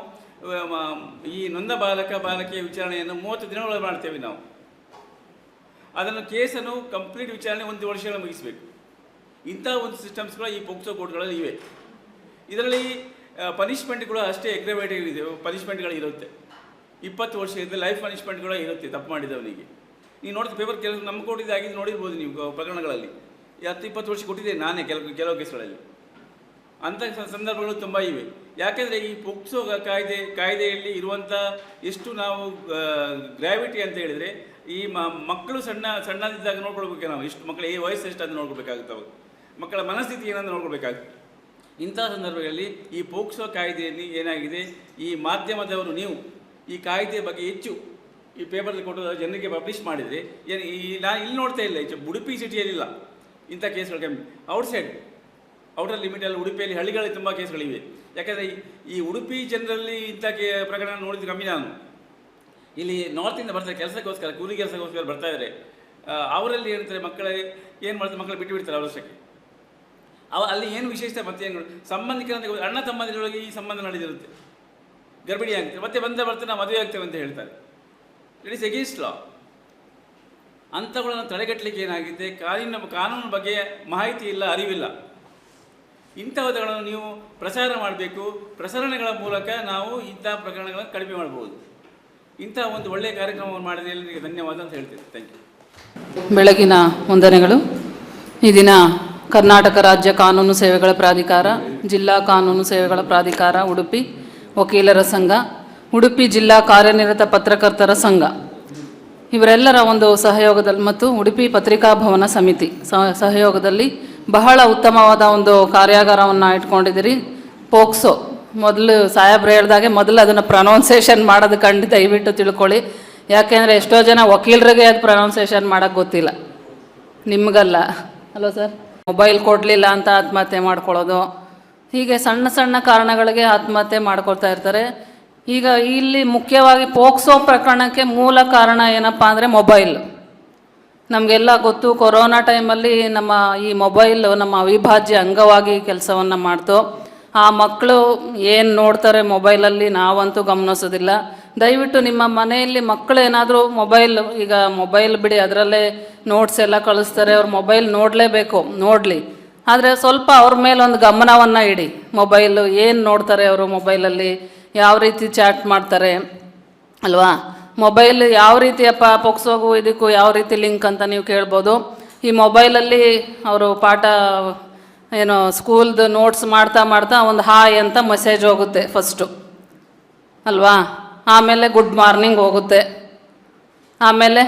ಈ ನೊಂದ ಬಾಲಕ, ಬಾಲಕಿಯ ವಿಚಾರಣೆಯನ್ನು ಮೂವತ್ತು ದಿನಗಳಲ್ಲಿ ಮಾಡ್ತೇವೆ ನಾವು. ಅದನ್ನು ಕೇಸನ್ನು ಕಂಪ್ಲೀಟ್ ವಿಚಾರಣೆ ಒಂದು ವರ್ಷಗಳ ಮುಗಿಸಬೇಕು. ಇಂಥ ಒಂದು ಸಿಸ್ಟಮ್ಸ್ಗಳು ಈ ಪೋಕ್ಸೋ ಕೋರ್ಟ್ಗಳಲ್ಲಿ ಇವೆ. ಇದರಲ್ಲಿ ಪನಿಷ್ಮೆಂಟ್ ಕೂಡ ಅಷ್ಟೇ ಪನಿಷ್ಮೆಂಟ್ಗಳು ಇರುತ್ತೆ. ಇಪ್ಪತ್ತು ವರ್ಷ ಇದ್ದರೆ ಲೈಫ್ ಪನಿಷ್ಮೆಂಟ್ ಕೂಡ ಇರುತ್ತೆ ತಪ್ಪು ಮಾಡಿದವನಿಗೆ. ನೀವು ನೋಡಿದ ಪೇಪರ್ ಕೆಲವು ನಮ್ಮ ಕೋರ್ಟ್ ಆಗಿದ್ದು ನೋಡಿರ್ಬೋದು ನೀವು ಪ್ರಕರಣಗಳಲ್ಲಿ. ಹತ್ತು, ಇಪ್ಪತ್ತು ವರ್ಷ ಕೊಟ್ಟಿದ್ದೇನೆ ನಾನೇ ಕೆಲವು ಕೆಲವು ಕೇಸ್ಗಳಲ್ಲಿ. ಅಂಥ ಸಂದರ್ಭಗಳು ತುಂಬ ಇವೆ. ಯಾಕೆಂದರೆ ಈ ಪೋಕ್ಸೋ ಕಾಯ್ದೆ, ಕಾಯ್ದೆಯಲ್ಲಿ ಇರುವಂಥ ಎಷ್ಟು ನಾವು ಗ್ರಾವಿಟಿ ಅಂತ ಹೇಳಿದರೆ ಈ ಮಕ್ಕಳು ಸಣ್ಣ, ಸಣ್ಣದಿದ್ದಾಗ ನೋಡ್ಕೊಳ್ಬೇಕು ನಾವು. ಎಷ್ಟು ಮಕ್ಕಳ ಈ ವಯಸ್ಸು ಎಷ್ಟು ಅಂತ ನೋಡ್ಕೊಳ್ಬೇಕಾಗುತ್ತೆ ಮಕ್ಕಳ ಮನಸ್ಥಿತಿ ಏನಂತ ನೋಡ್ಕೊಳ್ಬೇಕಾಗುತ್ತೆ. ಇಂಥ ಸಂದರ್ಭಗಳಲ್ಲಿ ಈ ಪೋಕ್ಸೋ ಕಾಯ್ದೆಯಲ್ಲಿ ಏನಾಗಿದೆ? ಈ ಮಾಧ್ಯಮದವರು ನೀವು ಈ ಕಾಯ್ದೆಯ ಬಗ್ಗೆ ಹೆಚ್ಚು ಈ ಪೇಪರಲ್ಲಿ ಕೊಟ್ಟು ಜನರಿಗೆ ಪಬ್ಲಿಷ್ ಮಾಡಿದರೆ ಏನು ಈ ನಾನು ಇಲ್ಲಿ ನೋಡ್ತಾ ಇಲ್ಲ, ಹೆಚ್ಚು ಉಡುಪಿ ಸಿಟಿಯಲ್ಲಿಲ್ಲ. ಇಂಥ ಕೇಸ್ಗಳು ಕಮ್ಮಿ. ಔಟ್ಸೈಡ್ ಔಟರ್ ಲಿಮಿಟಲ್ಲಿ ಉಡುಪಿಯಲ್ಲಿ ಹಳ್ಳಿಗಳಲ್ಲಿ ತುಂಬ ಕೇಸ್ಗಳಿವೆ. ಯಾಕಂದರೆ ಈ- ಉಡುಪಿ ಜನರಲ್ಲಿ ಇಂಥ ಕೇ ಪ್ರಕರಣ ನೋಡಿದ ಕಮ್ಮಿ ನಾನು. ಇಲ್ಲಿ ನಾರ್ತಿಂದ ಬರ್ತಾರೆ, ಕೆಲಸಕ್ಕೋಸ್ಕರ, ಕೂಲಿ ಕೆಲಸಕ್ಕೋಸ್ಕರ ಬರ್ತಾ ಇದ್ದಾರೆ ಅವರಲ್ಲಿ ಏನಂತಾರೆ ಮಕ್ಕಳ, ಏನು ಮಾಡ್ತಾರೆ ಮಕ್ಕಳು ಬಿಟ್ಟು ಬಿಡ್ತಾರೆ ಅವರಷ್ಟಕ್ಕೆ. ಅವ ಅಲ್ಲಿ ಏನು ವಿಶೇಷತೆ ಮತ್ತೆ ಏನು ಸಂಬಂಧಿಕರಂತ ಅಣ್ಣ ತಮ್ಮಂದಿರೊಳಗೆ ಈ ಸಂಬಂಧ ನಡೆದಿರುತ್ತೆ. ಗರ್ಭಿಣಿ ಆಗ್ತದೆ ಮತ್ತೆ ಬಂದ ಬರ್ತಾರೆ ನಾವು ಮದುವೆ ಆಗ್ತೇವೆ ಅಂತ ಹೇಳ್ತಾರೆ. ಇಟ್ ಇಸ್ ಎಗೇನ್ಸ್ಟ್ ಲಾ ಅಂಥವುಗಳನ್ನು ತಡೆಗಟ್ಟಲಿಕ್ಕೆ ಏನಾಗಿದೆ? ಕಾನೂನಿನ ಕಾನೂನು ಬಗ್ಗೆ ಮಾಹಿತಿ ಇಲ್ಲ, ಅರಿವಿಲ್ಲ. ಇಂಥವುಗಳನ್ನು ನೀವು ಪ್ರಚಾರ ಮಾಡಬೇಕು. ಪ್ರಸರಣೆಗಳ ಮೂಲಕ ನಾವು ಇಂಥ ಪ್ರಕರಣಗಳನ್ನು ಕಡಿಮೆ ಮಾಡ್ಬೋದು ಇಂಥ ಒಂದು ಒಳ್ಳೆಯ ಕಾರ್ಯಕ್ರಮವನ್ನು ಮಾಡಿದ್ರೆ ನಿಮಗೆ ಧನ್ಯವಾದ ಅಂತ ಹೇಳ್ತೇನೆ. ಥ್ಯಾಂಕ್ ಯು ಬೆಳಗಿನ ವಂದನೆಗಳು. ಈ ದಿನ ಕರ್ನಾಟಕ ರಾಜ್ಯ ಕಾನೂನು ಸೇವೆಗಳ ಪ್ರಾಧಿಕಾರ, ಜಿಲ್ಲಾ ಕಾನೂನು ಸೇವೆಗಳ ಪ್ರಾಧಿಕಾರ, ಉಡುಪಿ ವಕೀಲರ ಸಂಘ, ಉಡುಪಿ ಜಿಲ್ಲಾ ಕಾರ್ಯನಿರತ ಪತ್ರಕರ್ತರ ಸಂಘ. ಇವರೆಲ್ಲರ ಒಂದು ಸಹಯೋಗದಲ್ಲಿ ಮತ್ತು ಉಡುಪಿ ಪತ್ರಿಕಾ ಭವನ ಸಮಿತಿ ಸಹ- ಸಹಯೋಗದಲ್ಲಿ ಬಹಳ ಉತ್ತಮವಾದ ಒಂದು ಕಾರ್ಯಾಗಾರವನ್ನು ಇಟ್ಕೊಂಡಿದ್ದೀರಿ. ಪೋಕ್ಸೋ, ಮೊದಲು ಸಾಹೇಬ್ರು ಹೇಳ್ದಾಗೆ ಮೊದಲು ಅದನ್ನು ಪ್ರೊನೌನ್ಸೇಷನ್ ಮಾಡೋದು ಖಂಡಿತ ದಯವಿಟ್ಟು ತಿಳ್ಕೊಳ್ಳಿ. ಯಾಕೆಂದರೆ ಎಷ್ಟೋ ಜನ ವಕೀಲರಿಗೆ ಅದು ಪ್ರೊನೌನ್ಸೇಷನ್ ಮಾಡೋಕ್ಕೆ ಗೊತ್ತಿಲ್ಲ. ನಿಮಗಲ್ಲ. Hello sir? ಮೊಬೈಲ್ ಕೊಡಲಿಲ್ಲ ಅಂತ ಆತ್ಮಹತ್ಯೆ ಮಾಡ್ಕೊಳ್ಳೋದು. ಹೀಗೆ ಸಣ್ಣ ಸಣ್ಣ ಕಾರಣಗಳಿಗೆ ಆತ್ಮಹತ್ಯೆ ಮಾಡ್ಕೊಳ್ತಾ ಇರ್ತಾರೆ. ಈಗ ಇಲ್ಲಿ ಮುಖ್ಯವಾಗಿ ಪೋಕ್ಸೋ ಪ್ರಕರಣಕ್ಕೆ ಮೂಲ ಕಾರಣ ಏನಪ್ಪ ಅಂದರೆ ಮೊಬೈಲ್. ನಮಗೆಲ್ಲ ಗೊತ್ತು, ಕೊರೋನಾ ಟೈಮಲ್ಲಿ ನಮ್ಮ ಈ ಮೊಬೈಲ್, ನಮ್ಮ ಅವಿಭಾಜ್ಯ ಅಂಗವಾಗಿ ಕೆಲಸವನ್ನು ಮಾಡ್ತು. ಆ ಮಕ್ಕಳು ಏನು ನೋಡ್ತಾರೆ ಮೊಬೈಲಲ್ಲಿ ನಾವಂತೂ ಗಮನಿಸೋದಿಲ್ಲ. ದಯವಿಟ್ಟು ನಿಮ್ಮ ಮನೆಯಲ್ಲಿ ಮಕ್ಕಳು ಏನಾದರೂ ಮೊಬೈಲ್, ಈಗ ಮೊಬೈಲ್ ಬಿಡಿ, ಅದರಲ್ಲೇ ನೋಟ್ಸ್ ಎಲ್ಲ ಕಳಿಸ್ತಾರೆ, ಅವ್ರು ಮೊಬೈಲ್ ನೋಡಲೇಬೇಕು, ನೋಡಲಿ. ಆದರೆ ಸ್ವಲ್ಪ ಅವ್ರ ಮೇಲೆ ಒಂದು ಗಮನವನ್ನು ಇಡಿ. ಮೊಬೈಲು ಏನು ನೋಡ್ತಾರೆ ಅವರು ಮೊಬೈಲಲ್ಲಿ, ಯಾವ ರೀತಿ ಚಾಟ್ ಮಾಡ್ತಾರೆ, ಅಲ್ವಾ? ಮೊಬೈಲ್ ಯಾವ ರೀತಿಯಪ್ಪ ಪೊಕ್ಸೋಗು ಇದಕ್ಕೂ ಯಾವ ರೀತಿ ಲಿಂಕ್ ಅಂತ ನೀವು ಕೇಳ್ಬೋದು. ಈ ಮೊಬೈಲಲ್ಲಿ ಅವರು ಪಾಠ, ಏನು, ಸ್ಕೂಲ್ದು ನೋಟ್ಸ್ ಮಾಡ್ತಾ ಮಾಡ್ತಾ ಒಂದು ಹಾಯ್ ಅಂತ ಮೆಸೇಜ್ ಹೋಗುತ್ತೆ ಫಸ್ಟು. ಅಲ್ವಾ? ಆಮೇಲೆ ಗುಡ್ ಮಾರ್ನಿಂಗ್ ಹೋಗುತ್ತೆ. ಆಮೇಲೆ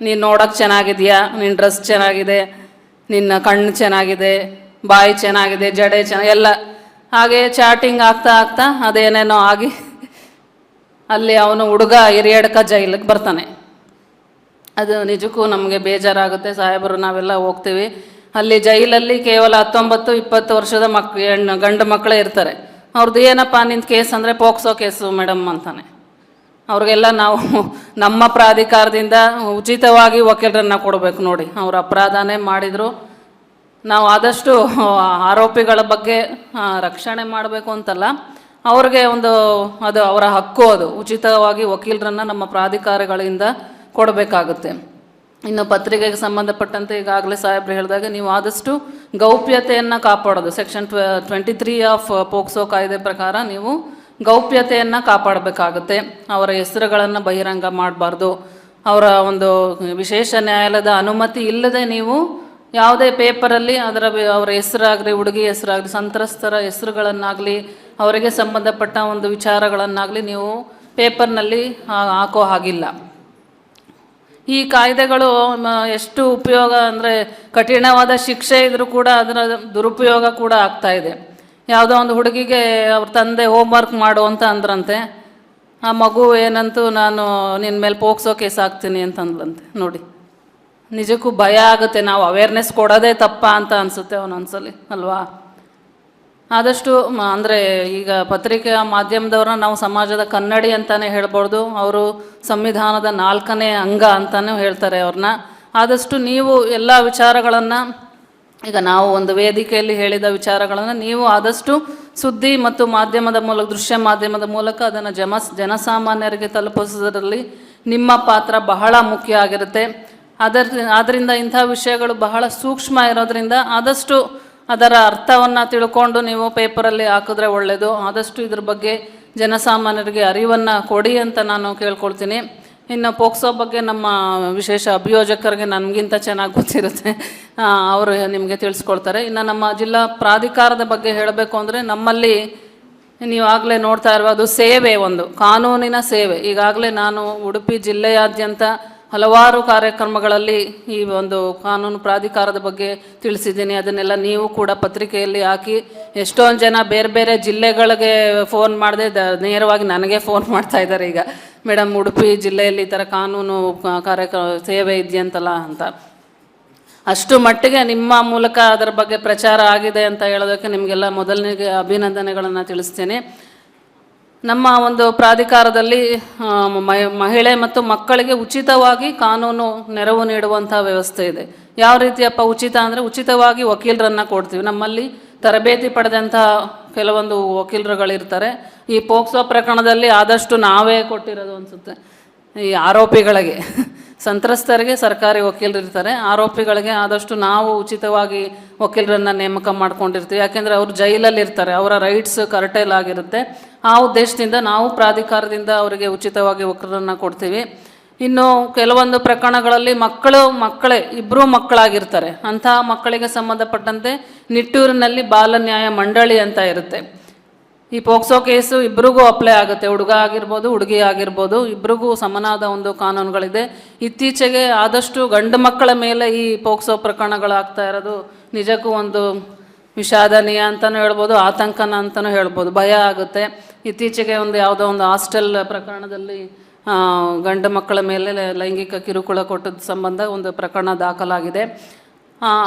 ನೀನು ನೋಡೋಕ್ಕೆ ಚೆನ್ನಾಗಿದೆಯಾ? ನಿನ್ನ ಡ್ರೆಸ್ ಚೆನ್ನಾಗಿದೆ? ನಿನ್ನ ಕಣ್ಣು ಚೆನ್ನಾಗಿದೆ? ಬಾಯಿ ಚೆನ್ನಾಗಿದೆ? ಜಡೆ ಚೆನ್ನಾಗಿ ಎಲ್ಲ. ಹಾಗೆ ಚಾಟಿಂಗ್ ಆಗ್ತಾ ಆಗ್ತಾ ಅದೇನೇನೋ ಆಗಿ ಅಲ್ಲಿ ಅವನು ಹುಡುಗ ಹಿರಿಯಡ್ಕ ಜೈಲಿಗೆ ಬರ್ತಾನೆ. ಅದು ನಿಜಕ್ಕೂ ನಮಗೆ ಬೇಜಾರಾಗುತ್ತೆ ಸಾಹೇಬರು, ನಾವೆಲ್ಲ ಹೋಗ್ತೀವಿ. ಅಲ್ಲಿ ಜೈಲಲ್ಲಿ ಕೇವಲ ಹತ್ತೊಂಬತ್ತು, ಇಪ್ಪತ್ತು ವರ್ಷದ ಮಕ್, ಹೆಣ್ಣು, ಗಂಡು ಮಕ್ಕಳೇ ಇರ್ತಾರೆ. ಅವ್ರದ್ದು ಏನಪ್ಪ ನಿಂದು ಕೇಸ್ ಅಂದರೆ ಪೋಕ್ಸೋ ಕೇಸು ಮೇಡಮ್ ಅಂತಾನೆ. ಅವ್ರಿಗೆಲ್ಲ ನಾವು ನಮ್ಮ ಪ್ರಾಧಿಕಾರದಿಂದ ಉಚಿತವಾಗಿ ವಕೀಲರನ್ನ ಕೊಡಬೇಕು ನೋಡಿ. ಅವ್ರು ಅಪರಾಧನೇ ಮಾಡಿದರು. ನಾವು ಆದಷ್ಟು ಆರೋಪಿಗಳ ಬಗ್ಗೆ ರಕ್ಷಣೆ ಮಾಡಬೇಕು ಅಂತಲ್ಲ. ಅವ್ರಿಗೆ ಒಂದು ಅದು ಅವರ ಹಕ್ಕು ಅದು. ಉಚಿತವಾಗಿ ವಕೀಲರನ್ನು ನಮ್ಮ ಪ್ರಾಧಿಕಾರಗಳಿಂದ ಕೊಡಬೇಕಾಗುತ್ತೆ. ಇನ್ನು ಪತ್ರಿಕೆಗೆ ಸಂಬಂಧಪಟ್ಟಂತೆ ಈಗಾಗಲೇ ಸಾಹೇಬ್ರು ಹೇಳಿದಾಗ ನೀವು ಆದಷ್ಟು ಗೌಪ್ಯತೆಯನ್ನು ಕಾಪಾಡೋದು. ಸೆಕ್ಷನ್ ಟ್ವೆ ಟ್ವೆಂಟಿ ತ್ರೀ ಆಫ್ ಪೋಕ್ಸೋ ಕಾಯ್ದೆ ಪ್ರಕಾರ ನೀವು ಗೌಪ್ಯತೆಯನ್ನು ಕಾಪಾಡಬೇಕಾಗುತ್ತೆ. ಅವರ ಹೆಸರುಗಳನ್ನು ಬಹಿರಂಗ ಮಾಡಬಾರ್ದು. ಅವರ ಒಂದು ವಿಶೇಷ ನ್ಯಾಯಾಲಯದ ಅನುಮತಿ ಇಲ್ಲದೆ ನೀವು ಯಾವುದೇ ಪೇಪರಲ್ಲಿ ಅದರ ಅವರ ಹೆಸರಾಗಲಿ, ಹುಡುಗಿ ಹೆಸರಾಗಲಿ, ಸಂತ್ರಸ್ತರ ಹೆಸರುಗಳನ್ನಾಗಲಿ ಅವರಿಗೆ ಸಂಬಂಧಪಟ್ಟ ಒಂದು ವಿಚಾರಗಳನ್ನಾಗಲಿ ನೀವು ಪೇಪರ್ನಲ್ಲಿ ಹಾಕೋ ಹಾಗಿಲ್ಲ. ಈ ಕಾಯ್ದೆಗಳು ಎಷ್ಟು ಉಪಯೋಗ ಅಂದರೆ ಕಠಿಣವಾದ ಶಿಕ್ಷೆ ಇದ್ದರೂ ಕೂಡ ಅದರ ದುರುಪಯೋಗ ಕೂಡ ಆಗ್ತಾ ಇದೆ. ಯಾವುದೋ ಒಂದು ಹುಡುಗಿಗೆ ಅವ್ರ ತಂದೆ ಹೋಮ್ವರ್ಕ್ ಮಾಡು ಅಂತ ಅಂದ್ರಂತೆ, ಆ ಮಗು ಏನಂತೂ ನಾನು ನಿನ್ನ ಮೇಲೆ ಪೋಕ್ಸೋ ಕೇಸ್ ಹಾಕ್ತೀನಿ ಅಂತ ಅಂದ್ಲಂತೆ. ನೋಡಿ, ನಿಜಕ್ಕೂ ಭಯ ಆಗುತ್ತೆ, ನಾವು ಅವೇರ್ನೆಸ್ ಕೊಡೋದೇ ತಪ್ಪ ಅಂತ ಅನಿಸುತ್ತೆ ಅವನೊಂದ್ಸಲಿ ಅಲ್ವಾ? ಆದಷ್ಟು ಅಂದರೆ ಈಗ ಪತ್ರಿಕಾ ಮಾಧ್ಯಮದವ್ರನ್ನ ನಾವು ಸಮಾಜದ ಕನ್ನಡಿ ಅಂತಲೇ ಹೇಳ್ಬೋದು, ಅವರು ಸಂವಿಧಾನದ ನಾಲ್ಕನೇ ಅಂಗ ಅಂತಲೂ ಹೇಳ್ತಾರೆ ಅವ್ರನ್ನ. ಆದಷ್ಟು ನೀವು ಎಲ್ಲ ವಿಚಾರಗಳನ್ನು, ಈಗ ನಾವು ಒಂದು ವೇದಿಕೆಯಲ್ಲಿ ಹೇಳಿದ ವಿಚಾರಗಳನ್ನು ನೀವು ಆದಷ್ಟು ಸುದ್ದಿ ಮತ್ತು ಮಾಧ್ಯಮದ ಮೂಲಕ, ದೃಶ್ಯ ಮಾಧ್ಯಮದ ಮೂಲಕ ಅದನ್ನು ಜಮ, ಜನಸಾಮಾನ್ಯರಿಗೆ ತಲುಪಿಸೋದ್ರಲ್ಲಿ ನಿಮ್ಮ ಪಾತ್ರ ಬಹಳ ಮುಖ್ಯ ಆಗಿರುತ್ತೆ. ಅದರ ಆದ್ದರಿಂದ ಇಂಥ ವಿಷಯಗಳು ಬಹಳ ಸೂಕ್ಷ್ಮ ಇರೋದರಿಂದ ಆದಷ್ಟು ಅದರ ಅರ್ಥವನ್ನು ತಿಳ್ಕೊಂಡು ನೀವು ಪೇಪರಲ್ಲಿ ಹಾಕಿದ್ರೆ ಒಳ್ಳೆಯದು ಆದಷ್ಟು ಇದ್ರ ಬಗ್ಗೆ ಜನಸಾಮಾನ್ಯರಿಗೆ ಅರಿವನ್ನು ಕೊಡಿ ಅಂತ ನಾನು ಕೇಳ್ಕೊಳ್ತೀನಿ. ಇನ್ನು ಪೋಕ್ಸೋ ಬಗ್ಗೆ ನಮ್ಮ ವಿಶೇಷ ಅಭಿಯೋಜಕರಿಗೆ ನನಗಿಂತ ಚೆನ್ನಾಗಿ ಗೊತ್ತಿರುತ್ತೆ. ಅವರು ನಿಮಗೆ ತಿಳಿಸ್ಕೊಳ್ತಾರೆ ಇನ್ನು ನಮ್ಮ ಜಿಲ್ಲಾ ಪ್ರಾಧಿಕಾರದ ಬಗ್ಗೆ ಹೇಳಬೇಕು ಅಂದರೆ ನಮ್ಮಲ್ಲಿ ನೀವಾಗಲೇ ನೋಡ್ತಾ ಇರುವ ಅದು ಸೇವೆ ಒಂದು, ಕಾನೂನಿನ ಸೇವೆ. ಈಗಾಗಲೇ ನಾನು ಉಡುಪಿ ಜಿಲ್ಲೆಯಾದ್ಯಂತ ಹಲವಾರು ಕಾರ್ಯಕ್ರಮಗಳಲ್ಲಿ ಈ ಒಂದು ಕಾನೂನು ಪ್ರಾಧಿಕಾರದ ಬಗ್ಗೆ ತಿಳಿಸಿದ್ದೀನಿ. ಅದನ್ನೆಲ್ಲ ನೀವು ಕೂಡ ಪತ್ರಿಕೆಯಲ್ಲಿ ಹಾಕಿ ಎಷ್ಟೊಂದು ಜನ ಬೇರೆ ಬೇರೆ ಜಿಲ್ಲೆಗಳಿಗೆ ಫೋನ್ ಮಾಡದೆ ನೇರವಾಗಿ ನನಗೆ ಫೋನ್ ಮಾಡ್ತಾ ಇದ್ದಾರೆ ಈಗ. ಮೇಡಮ್ ಉಡುಪಿ ಜಿಲ್ಲೆಯಲ್ಲಿ ಈ ಥರ ಕಾನೂನು ಕಾರ್ಯಕ್ರಮ ಸೇವೆ ಇದೆಯಂತಲ್ಲ ಅಂತ. ಅಷ್ಟು ಮಟ್ಟಿಗೆ ನಿಮ್ಮ ಮೂಲಕ ಅದರ ಬಗ್ಗೆ ಪ್ರಚಾರ ಆಗಿದೆ ಅಂತ ಹೇಳೋದಕ್ಕೆ ನಿಮಗೆಲ್ಲ ಮೊದಲನೇ ಅಭಿನಂದನೆಗಳನ್ನು ತಿಳಿಸ್ತೇನೆ. ನಮ್ಮ ಒಂದು ಪ್ರಾಧಿಕಾರದಲ್ಲಿ ಮಹಿಳೆ ಮತ್ತು ಮಕ್ಕಳಿಗೆ ಉಚಿತವಾಗಿ ಕಾನೂನು ನೆರವು ನೀಡುವಂಥ ವ್ಯವಸ್ಥೆ ಇದೆ. ಯಾವ ರೀತಿಯಪ್ಪ ಉಚಿತ ಅಂದರೆ ಉಚಿತವಾಗಿ ವಕೀಲರನ್ನು ಕೊಡ್ತೀವಿ. ನಮ್ಮಲ್ಲಿ ತರಬೇತಿ ಪಡೆದಂಥ ಕೆಲವೊಂದು ವಕೀಲರುಗಳಿರ್ತಾರೆ. ಈ ಪೋಕ್ಸೋ ಪ್ರಕರಣದಲ್ಲಿ ಆದಷ್ಟು ನಾವೇ ಕೊಟ್ಟಿರೋದು ಅನಿಸುತ್ತೆ. ಈ ಆರೋಪಿಗಳಿಗೆ, ಸಂತ್ರಸ್ತರಿಗೆ ಸರ್ಕಾರಿ ವಕೀಲರು ಇರ್ತಾರೆ ಆರೋಪಿಗಳಿಗೆ ಆದಷ್ಟು ನಾವು ಉಚಿತವಾಗಿ ವಕೀಲರನ್ನ ನೇಮಕ ಮಾಡ್ಕೊಂಡಿರ್ತೀವಿ. ಯಾಕೆಂದರೆ ಅವರು ಜೈಲಲ್ಲಿ ಇರ್ತಾರೆ ಅವರ ರೈಟ್ಸ್ ಕರ್ಟೇಲ್ ಆಗಿರುತ್ತೆ. ಆ ಉದ್ದೇಶದಿಂದ ನಾವು ಪ್ರಾಧಿಕಾರದಿಂದ ಅವರಿಗೆ ಉಚಿತವಾಗಿ ವಕ್ರರನ್ನು ಕೊಡ್ತೀವಿ. ಇನ್ನು ಕೆಲವೊಂದು ಪ್ರಕರಣಗಳಲ್ಲಿ ಮಕ್ಕಳು ಮಕ್ಕಳೇ ಇಬ್ಬರು ಮಕ್ಕಳಾಗಿರ್ತಾರೆ. ಅಂತಹ ಮಕ್ಕಳಿಗೆ ಸಂಬಂಧಪಟ್ಟಂತೆ ನಿಟ್ಟೂರಿನಲ್ಲಿ ಬಾಲ ನ್ಯಾಯ ಮಂಡಳಿ ಅಂತ ಇರುತ್ತೆ. ಈ ಪೋಕ್ಸೋ ಕೇಸು ಇಬ್ಬರಿಗೂ ಅಪ್ಲೈ ಆಗುತ್ತೆ. ಹುಡುಗ ಆಗಿರ್ಬೋದು, ಹುಡುಗಿ ಆಗಿರ್ಬೋದು, ಇಬ್ರಿಗೂ ಸಮನಾದ ಒಂದು ಕಾನೂನುಗಳಿದೆ. ಇತ್ತೀಚೆಗೆ ಆದಷ್ಟು ಗಂಡು ಮಕ್ಕಳ ಮೇಲೆ ಈ ಪೋಕ್ಸೋ ಪ್ರಕರಣಗಳಾಗ್ತಾ ಇರೋದು ನಿಜಕ್ಕೂ ಒಂದು ವಿಷಾದನೀಯ ಅಂತಲೂ ಹೇಳ್ಬೋದು, ಆತಂಕನ ಅಂತಲೂ ಹೇಳ್ಬೋದು. ಭಯ ಆಗುತ್ತೆ. ಇತ್ತೀಚೆಗೆ ಒಂದು ಯಾವುದೋ ಒಂದು ಹಾಸ್ಟೆಲ್ ಪ್ರಕರಣದಲ್ಲಿ ಗಂಡು ಮಕ್ಕಳ ಮೇಲೆ ಲೈಂಗಿಕ ಕಿರುಕುಳ ಕೊಟ್ಟದ ಸಂಬಂಧ ಒಂದು ಪ್ರಕರಣ ದಾಖಲಾಗಿದೆ.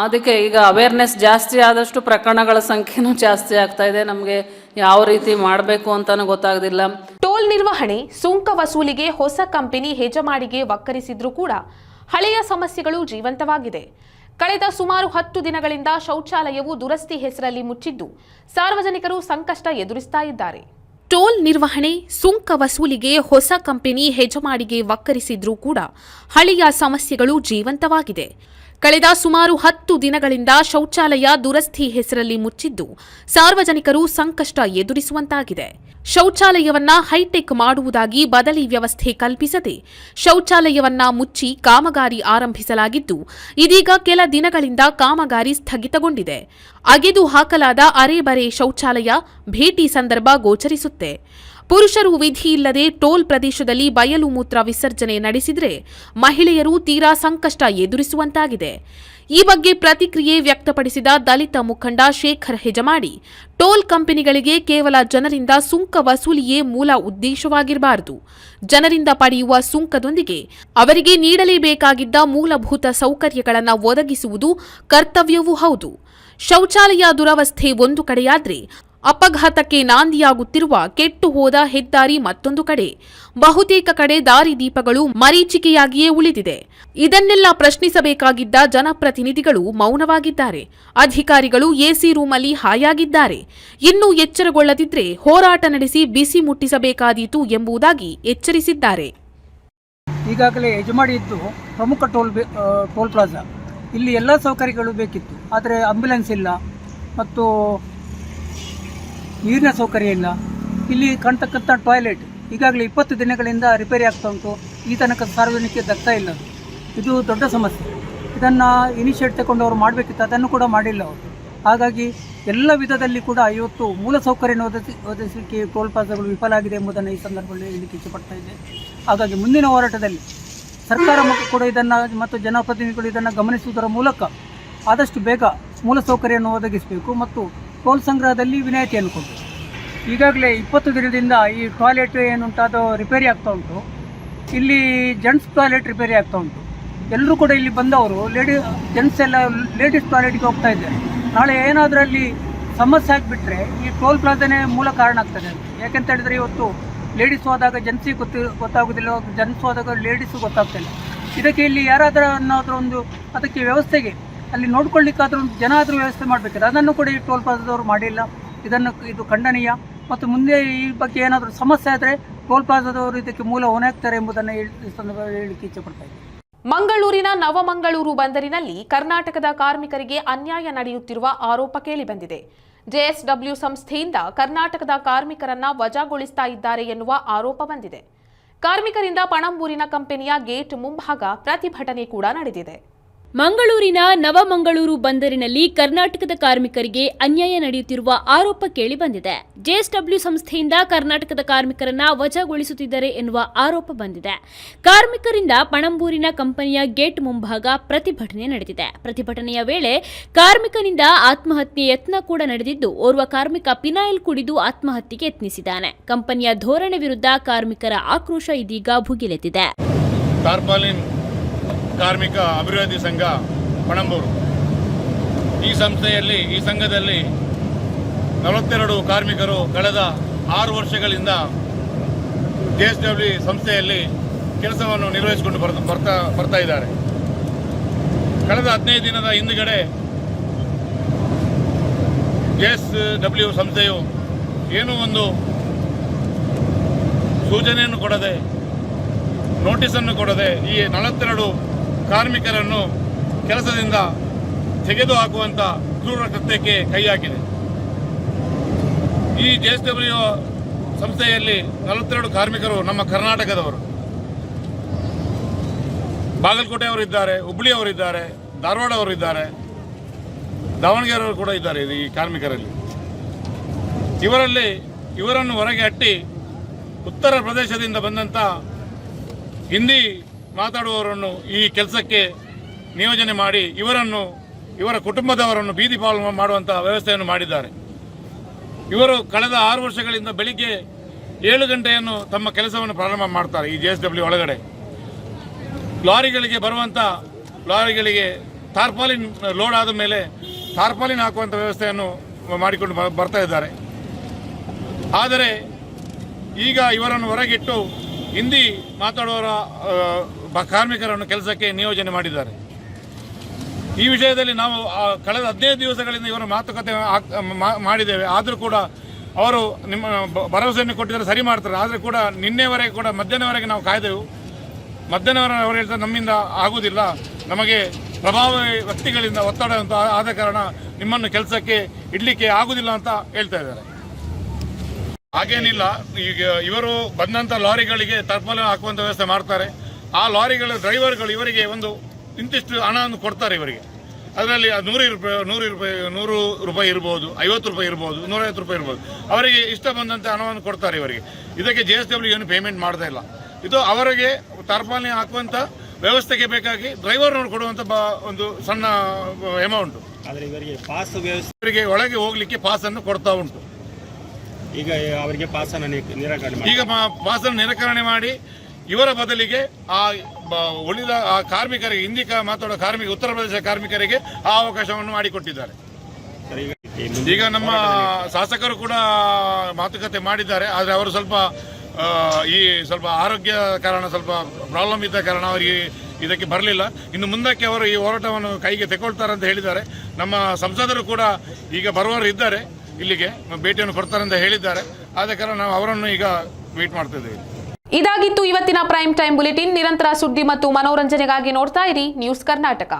ಅದಕ್ಕೆ ಈಗ ಅವೇರ್ನೆಸ್ ಜಾಸ್ತಿ ಆದಷ್ಟು ಪ್ರಕರಣಗಳ ಸಂಖ್ಯೆನೂ ಜಾಸ್ತಿ ಆಗ್ತಾ ಇದೆ. ನಮಗೆ ಯಾವ ರೀತಿ ಮಾಡಬೇಕು ಅಂತಲೂ ಗೊತ್ತಾಗೋದಿಲ್ಲ. ಟೋಲ್ ನಿರ್ವಹಣೆ, ಸುಂಕ ವಸೂಲಿಗೆ ಹೊಸ ಕಂಪನಿ ಹೆಜಮಾಡಿಗೆ ವಕ್ಕರಿಸಿದ್ರೂ ಕೂಡ ಹಳೆಯ ಸಮಸ್ಯೆಗಳು ಜೀವಂತವಾಗಿದೆ. ಕಳೆದ ಸುಮಾರು ಹತ್ತು ದಿನಗಳಿಂದ ಶೌಚಾಲಯವು ದುರಸ್ತಿ ಹೆಸರಲ್ಲಿ ಮುಚ್ಚಿದ್ದು, ಸಾರ್ವಜನಿಕರು ಸಂಕಷ್ಟ ಎದುರಿಸ್ತಾ ಇದ್ದಾರೆ. ಟೋಲ್ ನಿರ್ವಹಣೆ ಸುಂಕ ವಸೂಲಿಗೆ ಹೊಸ ಕಂಪನಿ ಹೆಜಮಾಡಿಗೆ ವಕ್ಕರಿಸಿದ್ರೂ ಕೂಡ ಹಳೆಯ ಸಮಸ್ಯೆಗಳು ಜೀವಂತವಾಗಿದೆ. ಕಳೆದ ಸುಮಾರು ಹತ್ತು ದಿನಗಳಿಂದ ಶೌಚಾಲಯ ದುರಸ್ತಿ ಹೆಸರಲ್ಲಿ ಮುಚ್ಚಿದ್ದು, ಸಾರ್ವಜನಿಕರು ಸಂಕಷ್ಟ ಎದುರಿಸುವಂತಾಗಿದೆ. ಶೌಚಾಲಯವನ್ನ ಹೈಟೆಕ್ ಮಾಡುವುದಾಗಿ ಬದಲಿ ವ್ಯವಸ್ಥೆ ಕಲ್ಪಿಸದೆ ಶೌಚಾಲಯವನ್ನ ಮುಚ್ಚಿ ಕಾಮಗಾರಿ ಆರಂಭಿಸಲಾಗಿದ್ದು, ಇದೀಗ ಕೆಲ ದಿನಗಳಿಂದ ಕಾಮಗಾರಿ ಸ್ಥಗಿತಗೊಂಡಿದೆ. ಅಗೆದು ಹಾಕಲಾದ ಅರೆಬರೆ ಶೌಚಾಲಯ ಭೇಟಿ ಸಂದರ್ಭ ಗೋಚರಿಸುತ್ತೆ. ಪುರುಷರು ವಿಧಿ ಇಲ್ಲದೆ ಟೋಲ್ ಪ್ರದೇಶದಲ್ಲಿ ಬಯಲು ಮೂತ್ರ ವಿಸರ್ಜನೆ ನಡೆಸಿದರೆ ಮಹಿಳೆಯರು ತೀರಾ ಸಂಕಷ್ಟ ಎದುರಿಸುವಂತಾಗಿದೆ. ಈ ಬಗ್ಗೆ ಪ್ರತಿಕ್ರಿಯೆ ವ್ಯಕ್ತಪಡಿಸಿದ ದಲಿತ ಮುಖಂಡ ಶೇಖರ್ ಹೆಜಮಾಡಿ, ಟೋಲ್ ಕಂಪನಿಗಳಿಗೆ ಕೇವಲ ಜನರಿಂದ ಸುಂಕ ವಸೂಲಿಯೇ ಮೂಲ ಉದ್ದೇಶವಾಗಿರಬಾರದು. ಜನರಿಂದ ಪಡೆಯುವ ಸುಂಕದೊಂದಿಗೆ ಅವರಿಗೆ ನೀಡಲೇಬೇಕಾಗಿದ್ದ ಮೂಲಭೂತ ಸೌಕರ್ಯಗಳನ್ನು ಒದಗಿಸುವುದು ಕರ್ತವ್ಯವೂ ಹೌದು. ಶೌಚಾಲಯ ದುರವಸ್ಥೆ ಒಂದು ಕಡೆಯಾದ್ರೆ ಅಪಘಾತಕ್ಕೆ ನಾಂದಿಯಾಗುತ್ತಿರುವ ಕೆಟ್ಟು ಹೋದ ಹೆದ್ದಾರಿ ಮತ್ತೊಂದು ಕಡೆ. ಬಹುತೇಕ ಕಡೆ ದಾರಿ ದೀಪಗಳು ಮರೀಚಿಕೆಯಾಗಿಯೇ ಉಳಿದಿದೆ. ಇದನ್ನೆಲ್ಲ ಪ್ರಶ್ನಿಸಬೇಕಾಗಿದ್ದ ಜನಪ್ರತಿನಿಧಿಗಳು ಮೌನವಾಗಿದ್ದಾರೆ. ಅಧಿಕಾರಿಗಳು ಎಸಿ ರೂಮಲ್ಲಿ ಹಾಯಾಗಿದ್ದಾರೆ. ಇನ್ನೂ ಎಚ್ಚರಗೊಳ್ಳದಿದ್ರೆ ಹೋರಾಟ ನಡೆಸಿ ಬಿಸಿ ಮುಟ್ಟಿಸಬೇಕಾದೀತು ಎಂಬುದಾಗಿ ಎಚ್ಚರಿಸಿದ್ದಾರೆ. ಈಗಾಗಲೇ ಯಜಮಾಡಿ ಇದ್ದು ಪ್ರಮುಖ ಟೋಲ್ ಟೋಲ್ ಪ್ಲಾಜಾ. ಇಲ್ಲಿ ಎಲ್ಲ ಸೌಕರ್ಯಗಳು ಬೇಕಿತ್ತು. ಆದರೆ ಆಂಬ್ಯುಲೆನ್ಸ್ ಇಲ್ಲ. ಮತ್ತು ನೀರಿನ ಸೌಕರ್ಯ ಇಲ್ಲ. ಇಲ್ಲಿ ಕಾಣ್ತಕ್ಕಂಥ ಟಾಯ್ಲೆಟ್ ಈಗಾಗಲೇ ಇಪ್ಪತ್ತು ದಿನಗಳಿಂದ ರಿಪೇರಿ ಆಗ್ತಾ ಉಂಟು. ಈ ತನಕ ಸಾರ್ವಜನಿಕರಿಗೆ ದಗ್ತಾ ಇಲ್ಲ. ಇದು ದೊಡ್ಡ ಸಮಸ್ಯೆ. ಇದನ್ನು ಇನಿಷಿಯೇಟ್ ತಗೊಂಡು ಅವರು ಮಾಡಬೇಕಿತ್ತು. ಅದನ್ನು ಕೂಡ ಮಾಡಿಲ್ಲ ಅವರು. ಹಾಗಾಗಿ ಎಲ್ಲ ವಿಧದಲ್ಲಿ ಕೂಡ ಇವತ್ತು ಮೂಲಸೌಕರ್ಯನ ಒದಗಿಸಿ, ಒದಗಿಸಲಿಕ್ಕೆ ಟೋಲ್ ಪ್ಲಾಜಾಗಳು ವಿಫಲ ಆಗಿದೆ ಎಂಬುದನ್ನು ಈ ಸಂದರ್ಭದಲ್ಲಿ ಹೇಳಲಿಕ್ಕೆ ಇಷ್ಟಪಡ್ತಾ ಇದೆ ಹಾಗಾಗಿ ಮುಂದಿನ ಹೋರಾಟದಲ್ಲಿ ಸರ್ಕಾರ ಕೂಡ ಇದನ್ನು ಮತ್ತು ಜನಪ್ರತಿನಿಧಿಗಳು ಇದನ್ನು ಗಮನಿಸುವುದರ ಮೂಲಕ ಆದಷ್ಟು ಬೇಗ ಮೂಲಸೌಕರ್ಯವನ್ನು ಒದಗಿಸಬೇಕು ಮತ್ತು ಟೋಲ್ ಸಂಗ್ರಹದಲ್ಲಿ ವಿನಾಯಿತಿಯನ್ನು ಕೊಡಬೇಕು ಈಗಾಗಲೇ ಇಪ್ಪತ್ತು ದಿನದಿಂದ ಈ ಟಾಯ್ಲೆಟ್ ಏನುಂಟು ಅದು ರಿಪೇರಿ ಆಗ್ತಾ ಉಂಟು. ಇಲ್ಲಿ ಜೆಂಟ್ಸ್ ಟಾಯ್ಲೆಟ್ ರಿಪೇರಿ ಆಗ್ತಾ ಉಂಟು. ಎಲ್ಲರೂ ಕೂಡ ಇಲ್ಲಿ ಬಂದವರು ಲೇಡಿ ಜೆಂಟ್ಸ್ ಎಲ್ಲ ಲೇಡೀಸ್ ಟಾಯ್ಲೆಟ್ಗೆ ಹೋಗ್ತಾ ಇದ್ದಾರೆ. ನಾಳೆ ಏನಾದರೂ ಅಲ್ಲಿ ಸಮಸ್ಯೆ ಆಗಿಬಿಟ್ರೆ ಈ ಟೋಲ್ ಪ್ಲಾಜಾನೇ ಮೂಲ ಕಾರಣ ಆಗ್ತದೆ ಯಾಕೆಂತ ಹೇಳಿದರೆ ಇವತ್ತು ಲೇಡೀಸ್ ಹೋದಾಗ ಜೆಂಟ್ಸಿಗೆ ಗೊತ್ತು, ಗೊತ್ತಾಗೋದಿಲ್ಲ ಜೆಂಟ್ಸ್ ಹೋದಾಗ ಲೇಡೀಸು ಗೊತ್ತಾಗ್ತಿಲ್ಲ ಇದಕ್ಕೆ ಇಲ್ಲಿ ಯಾರಾದರೂ ಅನ್ನೋದ್ರ ಒಂದು ಅದಕ್ಕೆ ವ್ಯವಸ್ಥೆಗೆ ಅಲ್ಲಿ ನೋಡ್ಕೊಳ್ಳಿಕ್ಕಾದ್ರೂ ಜನ ಆದರೂ ವ್ಯವಸ್ಥೆ ಮಾಡಬೇಕಿದೆ ಅದನ್ನು ಕೂಡ ಈ ಟೋಲ್ ಪ್ಲಾಜಾದವರು ಮಾಡಿಲ್ಲ. ಇದನ್ನು ಇದು ಖಂಡನೀಯ. ಮತ್ತು ಮುಂದೆ ಈ ಬಗ್ಗೆ ಏನಾದರೂ ಸಮಸ್ಯೆ ಆದರೆ ಟೋಲ್ ಪ್ಲಾಜಾದವರು ಇದಕ್ಕೆ ಮೂಲ ಹೊಣೆ ಆಗ್ತಾರೆ ಎಂಬುದನ್ನು ಹೇಳಿ, ಈ ಸಂದರ್ಭದಲ್ಲಿ ಹೇಳಲಿಕ್ಕೆ ಇಚ್ಛೆಪಡ್ತಾ ಇದ್ದೀನಿ. ಮಂಗಳೂರಿನ ನವಮಂಗಳೂರು ಬಂದರಿನಲ್ಲಿ ಕರ್ನಾಟಕದ ಕಾರ್ಮಿಕರಿಗೆ ಅನ್ಯಾಯ ನಡೆಯುತ್ತಿರುವ ಆರೋಪ ಕೇಳಿಬಂದಿದೆ. ಜೆಎಸ್ಡಬ್ಲ್ಯೂ ಸಂಸ್ಥೆಯಿಂದ ಕರ್ನಾಟಕದ ಕಾರ್ಮಿಕರನ್ನ ವಜಾಗೊಳಿಸ್ತಾ ಇದ್ದಾರೆ ಎನ್ನುವ ಆರೋಪ ಬಂದಿದೆ. ಕಾರ್ಮಿಕರಿಂದ ಪಣಂಬೂರಿನ ಕಂಪನಿಯ ಗೇಟ್ ಮುಂಭಾಗ ಪ್ರತಿಭಟನೆ ಕೂಡ ನಡೆದಿದೆ. ಮಂಗಳೂರಿನ ನವಮಂಗಳೂರು ಬಂದರಿನಲ್ಲಿ ಕರ್ನಾಟಕದ ಕಾರ್ಮಿಕರಿಗೆ ಅನ್ಯಾಯ ನಡೆಯುತ್ತಿರುವ ಆರೋಪ ಕೇಳಿ ಬಂದಿದೆ. ಜೆಎಸ್ಡಬ್ಲ್ಯೂ ಸಂಸ್ಥೆಯಿಂದ ಕರ್ನಾಟಕದ ಕಾರ್ಮಿಕರನ್ನ ವಜಾಗೊಳಿಸುತ್ತಿದ್ದಾರೆ ಎನ್ನುವ ಆರೋಪ ಬಂದಿದೆ. ಕಾರ್ಮಿಕರಿಂದ ಪಣಂಬೂರಿನ ಕಂಪನಿಯ ಗೇಟ್ ಮುಂಭಾಗ ಪ್ರತಿಭಟನೆ ನಡೆದಿದೆ. ಪ್ರತಿಭಟನೆಯ ವೇಳೆ ಕಾರ್ಮಿಕನಿಂದ ಆತ್ಮಹತ್ಯೆ ಯತ್ನ ಕೂಡ ನಡೆದಿದ್ದು, ಓರ್ವ ಕಾರ್ಮಿಕ ಪಿನಾಯಿಲ್ ಕುಡಿದು ಆತ್ಮಹತ್ಯೆಗೆ ಯತ್ನಿಸಿದ್ದಾನೆ. ಕಂಪನಿಯ ಧೋರಣೆ ವಿರುದ್ಧ ಕಾರ್ಮಿಕರ ಆಕ್ರೋಶ ಇದೀಗ ಭುಗಿಲೆತ್ತಿದೆ. ಕಾರ್ಮಿಕ ಅಭಿವೃದ್ಧಿ ಸಂಘ ಪಣಂಬೂರು. ಈ ಸಂಸ್ಥೆಯಲ್ಲಿ, ಈ ಸಂಘದಲ್ಲಿ ನಲವತ್ತೆರಡು ಕಾರ್ಮಿಕರು ಕಳೆದ ಆರು ವರ್ಷಗಳಿಂದ ಜೆ ಡಬ್ಲ್ಯೂ ಸಂಸ್ಥೆಯಲ್ಲಿ ಕೆಲಸವನ್ನು ನಿರ್ವಹಿಸಿಕೊಂಡು ಬರ್ತಾ ಬರ್ತಾ ಬರ್ತಾ ಇದ್ದಾರೆ. ಕಳೆದ ಹದಿನೈದು ದಿನದ ಹಿಂದುಗಡೆ ಜೆ ಎಸ್ ಡಬ್ಲ್ಯೂ ಸಂಸ್ಥೆಯು ಏನೋ ಒಂದು ಸೂಚನೆಯನ್ನು ಕೊಡದೆ, ನೋಟಿಸನ್ನು ಕೊಡದೆ ಈ ನಲವತ್ತೆರಡು ಕಾರ್ಮಿಕರನ್ನು ಕೆಲಸದಿಂದ ತೆಗೆದುಹಾಕುವಂಥ ಕ್ರೂರ ಕೃತ್ಯಕ್ಕೆ ಕೈ ಹಾಕಿದೆ ಈ ಜೆ ಎಸ್ ಡಬ್ಲ್ಯೂ ಸಂಸ್ಥೆಯಲ್ಲಿ ನಲವತ್ತೆರಡು ಕಾರ್ಮಿಕರು ನಮ್ಮ ಕರ್ನಾಟಕದವರು. ಬಾಗಲಕೋಟೆಯವರು ಇದ್ದಾರೆ, ಹುಬ್ಳಿಯವರು ಇದ್ದಾರೆ, ಧಾರವಾಡವರು ಇದ್ದಾರೆ, ದಾವಣಗೆರೆಯವರು ಕೂಡ ಇದ್ದಾರೆ ಈ ಕಾರ್ಮಿಕರಲ್ಲಿ. ಇವರಲ್ಲಿ ಇವರನ್ನು ಹೊರಗೆ ಅಟ್ಟಿ ಉತ್ತರ ಪ್ರದೇಶದಿಂದ ಬಂದಂಥ ಹಿಂದಿ ಮಾತಾಡುವವರನ್ನು ಈ ಕೆಲಸಕ್ಕೆ ನಿಯೋಜನೆ ಮಾಡಿ ಇವರನ್ನು, ಇವರ ಕುಟುಂಬದವರನ್ನು ಬೀದಿ ಪಾಲು ಮಾಡುವಂತಹ ವ್ಯವಸ್ಥೆಯನ್ನು ಮಾಡಿದ್ದಾರೆ. ಇವರು ಕಳೆದ ಆರು ವರ್ಷಗಳಿಂದ ಬೆಳಿಗ್ಗೆ ಏಳು ಗಂಟೆಯನ್ನು ತಮ್ಮ ಕೆಲಸವನ್ನು ಪ್ರಾರಂಭ ಮಾಡ್ತಾರೆ ಈ ಜೆ ಎಸ್ ಡಬ್ಲ್ಯೂ ಒಳಗಡೆ. ಲಾರಿಗಳಿಗೆ ಬರುವಂಥ ಲಾರಿಗಳಿಗೆ ತಾರ್ಪಾಲಿನ್ ಲೋಡ್ ಆದ ಮೇಲೆ ತಾರ್ಪಾಲಿನ್ ಹಾಕುವಂಥ ವ್ಯವಸ್ಥೆಯನ್ನು ಮಾಡಿಕೊಂಡು ಬರ್ತಾ ಇದ್ದಾರೆ. ಆದರೆ ಈಗ ಇವರನ್ನು ಹೊರಗಿಟ್ಟು ಹಿಂದಿ ಮಾತಾಡುವವರ ಕಾರ್ಮಿಕರನ್ನು ಕೆಲಸಕ್ಕೆ ನಿಯೋಜನೆ ಮಾಡಿದ್ದಾರೆ. ಈ ವಿಷಯದಲ್ಲಿ ನಾವು ಕಳೆದ ಹದಿನೈದು ದಿವಸಗಳಿಂದ ಇವರ ಮಾತುಕತೆ ಮಾಡಿದ್ದೇವೆ. ಆದರೂ ಕೂಡ ಅವರು ನಿಮ್ಮ ಭರವಸೆಯನ್ನು ಕೊಟ್ಟಿದ್ದಾರೆ, ಸರಿ ಮಾಡ್ತಾರೆ. ಆದರೆ ಕೂಡ ನಿನ್ನೆವರೆಗೆ ಕೂಡ ಮಧ್ಯಾಹ್ನವರೆಗೆ ನಾವು ಕಾಯ್ದೆವು. ಮಧ್ಯಾಹ್ನವರೆಗೆ ಅವರು ಹೇಳ್ತಾರೆ, ನಮ್ಮಿಂದ ಆಗುವುದಿಲ್ಲ. ನಮಗೆ ಪ್ರಭಾವಿ ವ್ಯಕ್ತಿಗಳಿಂದ ಒತ್ತಡ ಅಂತ ಆದ ಕಾರಣ ನಿಮ್ಮನ್ನು ಕೆಲಸಕ್ಕೆ ಇಡ್ಲಿಕ್ಕೆ ಆಗುವುದಿಲ್ಲ ಅಂತ ಹೇಳ್ತಾ ಇದ್ದಾರೆ. ಹಾಗೇನಿಲ್ಲ. ಈಗ ಇವರು ಬಂದಂಥ ಲಾರಿಗಳಿಗೆ ತರ್ಪಲ ಹಾಕುವಂಥ ವ್ಯವಸ್ಥೆ ಮಾಡ್ತಾರೆ. ಆ ಲಾರಿಗಳ ಡ್ರೈವರ್ಗಳು ಇವರಿಗೆ ಒಂದು ಇಂತಿಷ್ಟು ಹಣವನ್ನು ಕೊಡ್ತಾರೆ ಇವರಿಗೆ. ಅದರಲ್ಲಿ ನೂರು ರೂಪಾಯಿ ನೂರು ರೂಪಾಯಿ ನೂರು ರೂಪಾಯಿ ಇರ್ಬೋದು ಐವತ್ತು ರೂಪಾಯಿ ಇರ್ಬೋದು ನೂರೈವತ್ತು ರೂಪಾಯಿ ಇರ್ಬೋದು. ಅವರಿಗೆ ಇಷ್ಟ ಬಂದಂತೆ ಹಣವನ್ನು ಕೊಡ್ತಾರೆ ಇವರಿಗೆ. ಇದಕ್ಕೆ ಜಿ ಎಸ್ ಡಬ್ಲ್ಯೂ ಏನು ಪೇಮೆಂಟ್ ಮಾಡ್ತಾ ಇಲ್ಲ. ಇದು ಅವರಿಗೆ ತರ್ಪಾಲಿ ಹಾಕುವಂಥ ವ್ಯವಸ್ಥೆಗೆ ಬೇಕಾಗಿ ಡ್ರೈವರ್ ಕೊಡುವಂಥ ಬ ಒಂದು ಸಣ್ಣ ಅಮೌಂಟು ಆದರೆ ಇವರಿಗೆ ಪಾಸ್ ವ್ಯವಸ್ಥೆ ಇವರಿಗೆ ಒಳಗೆ ಹೋಗ್ಲಿಕ್ಕೆ ಪಾಸನ್ನು ಕೊಡ್ತಾ ಉಂಟು. ಈಗ ಅವರಿಗೆ ಪಾಸನ್ನು ನಿರಾಕರಣೆ ಈಗ ಪಾಸನ್ನು ನಿರಾಕರಣೆ ಮಾಡಿ ಇವರ ಬದಲಿಗೆ ಆ ಉಳಿದ ಆ ಕಾರ್ಮಿಕರಿಗೆ ಹಿಂದಿ ಮಾತಾಡೋ ಕಾರ್ಮಿಕ, ಉತ್ತರ ಪ್ರದೇಶ ಕಾರ್ಮಿಕರಿಗೆ ಆ ಅವಕಾಶವನ್ನು ಮಾಡಿಕೊಟ್ಟಿದ್ದಾರೆ. ಈಗ ನಮ್ಮ ಶಾಸಕರು ಕೂಡ ಮಾತುಕತೆ ಮಾಡಿದ್ದಾರೆ, ಆದರೆ ಅವರು ಸ್ವಲ್ಪ ಈ ಸ್ವಲ್ಪ ಆರೋಗ್ಯ ಕಾರಣ, ಸ್ವಲ್ಪ ಪ್ರಾಬ್ಲಮ್ ಇದ್ದ ಕಾರಣ ಅವರಿಗೆ ಇದಕ್ಕೆ ಬರಲಿಲ್ಲ. ಇನ್ನು ಮುಂದಕ್ಕೆ ಅವರು ಈ ಹೋರಾಟವನ್ನು ಕೈಗೆ ತೆಗೊಳ್ತಾರೆ ಅಂತ ಹೇಳಿದ್ದಾರೆ. ನಮ್ಮ ಸಂಸದರು ಕೂಡ ಈಗ ಬರುವವರು ಇದ್ದಾರೆ ಇಲ್ಲಿಗೆ, ಭೇಟಿಯನ್ನು ಕೊಡ್ತಾರೆ ಅಂತ ಹೇಳಿದ್ದಾರೆ. ಆದ ಕಾರಣ ನಾವು ಅವರನ್ನು ಈಗ ಮೀಟ್ ಮಾಡ್ತಾ ಇದ್ದೇವೆ. ಇದಾಗಿತ್ತು ಇವತ್ತಿನ ಪ್ರೈಮ್ ಟೈಮ್ ಬುಲೆಟಿನ್. ನಿರಂತರ ಸುದ್ದಿ ಮತ್ತು ಮನೋರಂಜನೆಗಾಗಿ ನೋಡ್ತಾ ಇರಿ ನ್ಯೂಸ್ ಕರ್ನಾಟಕ.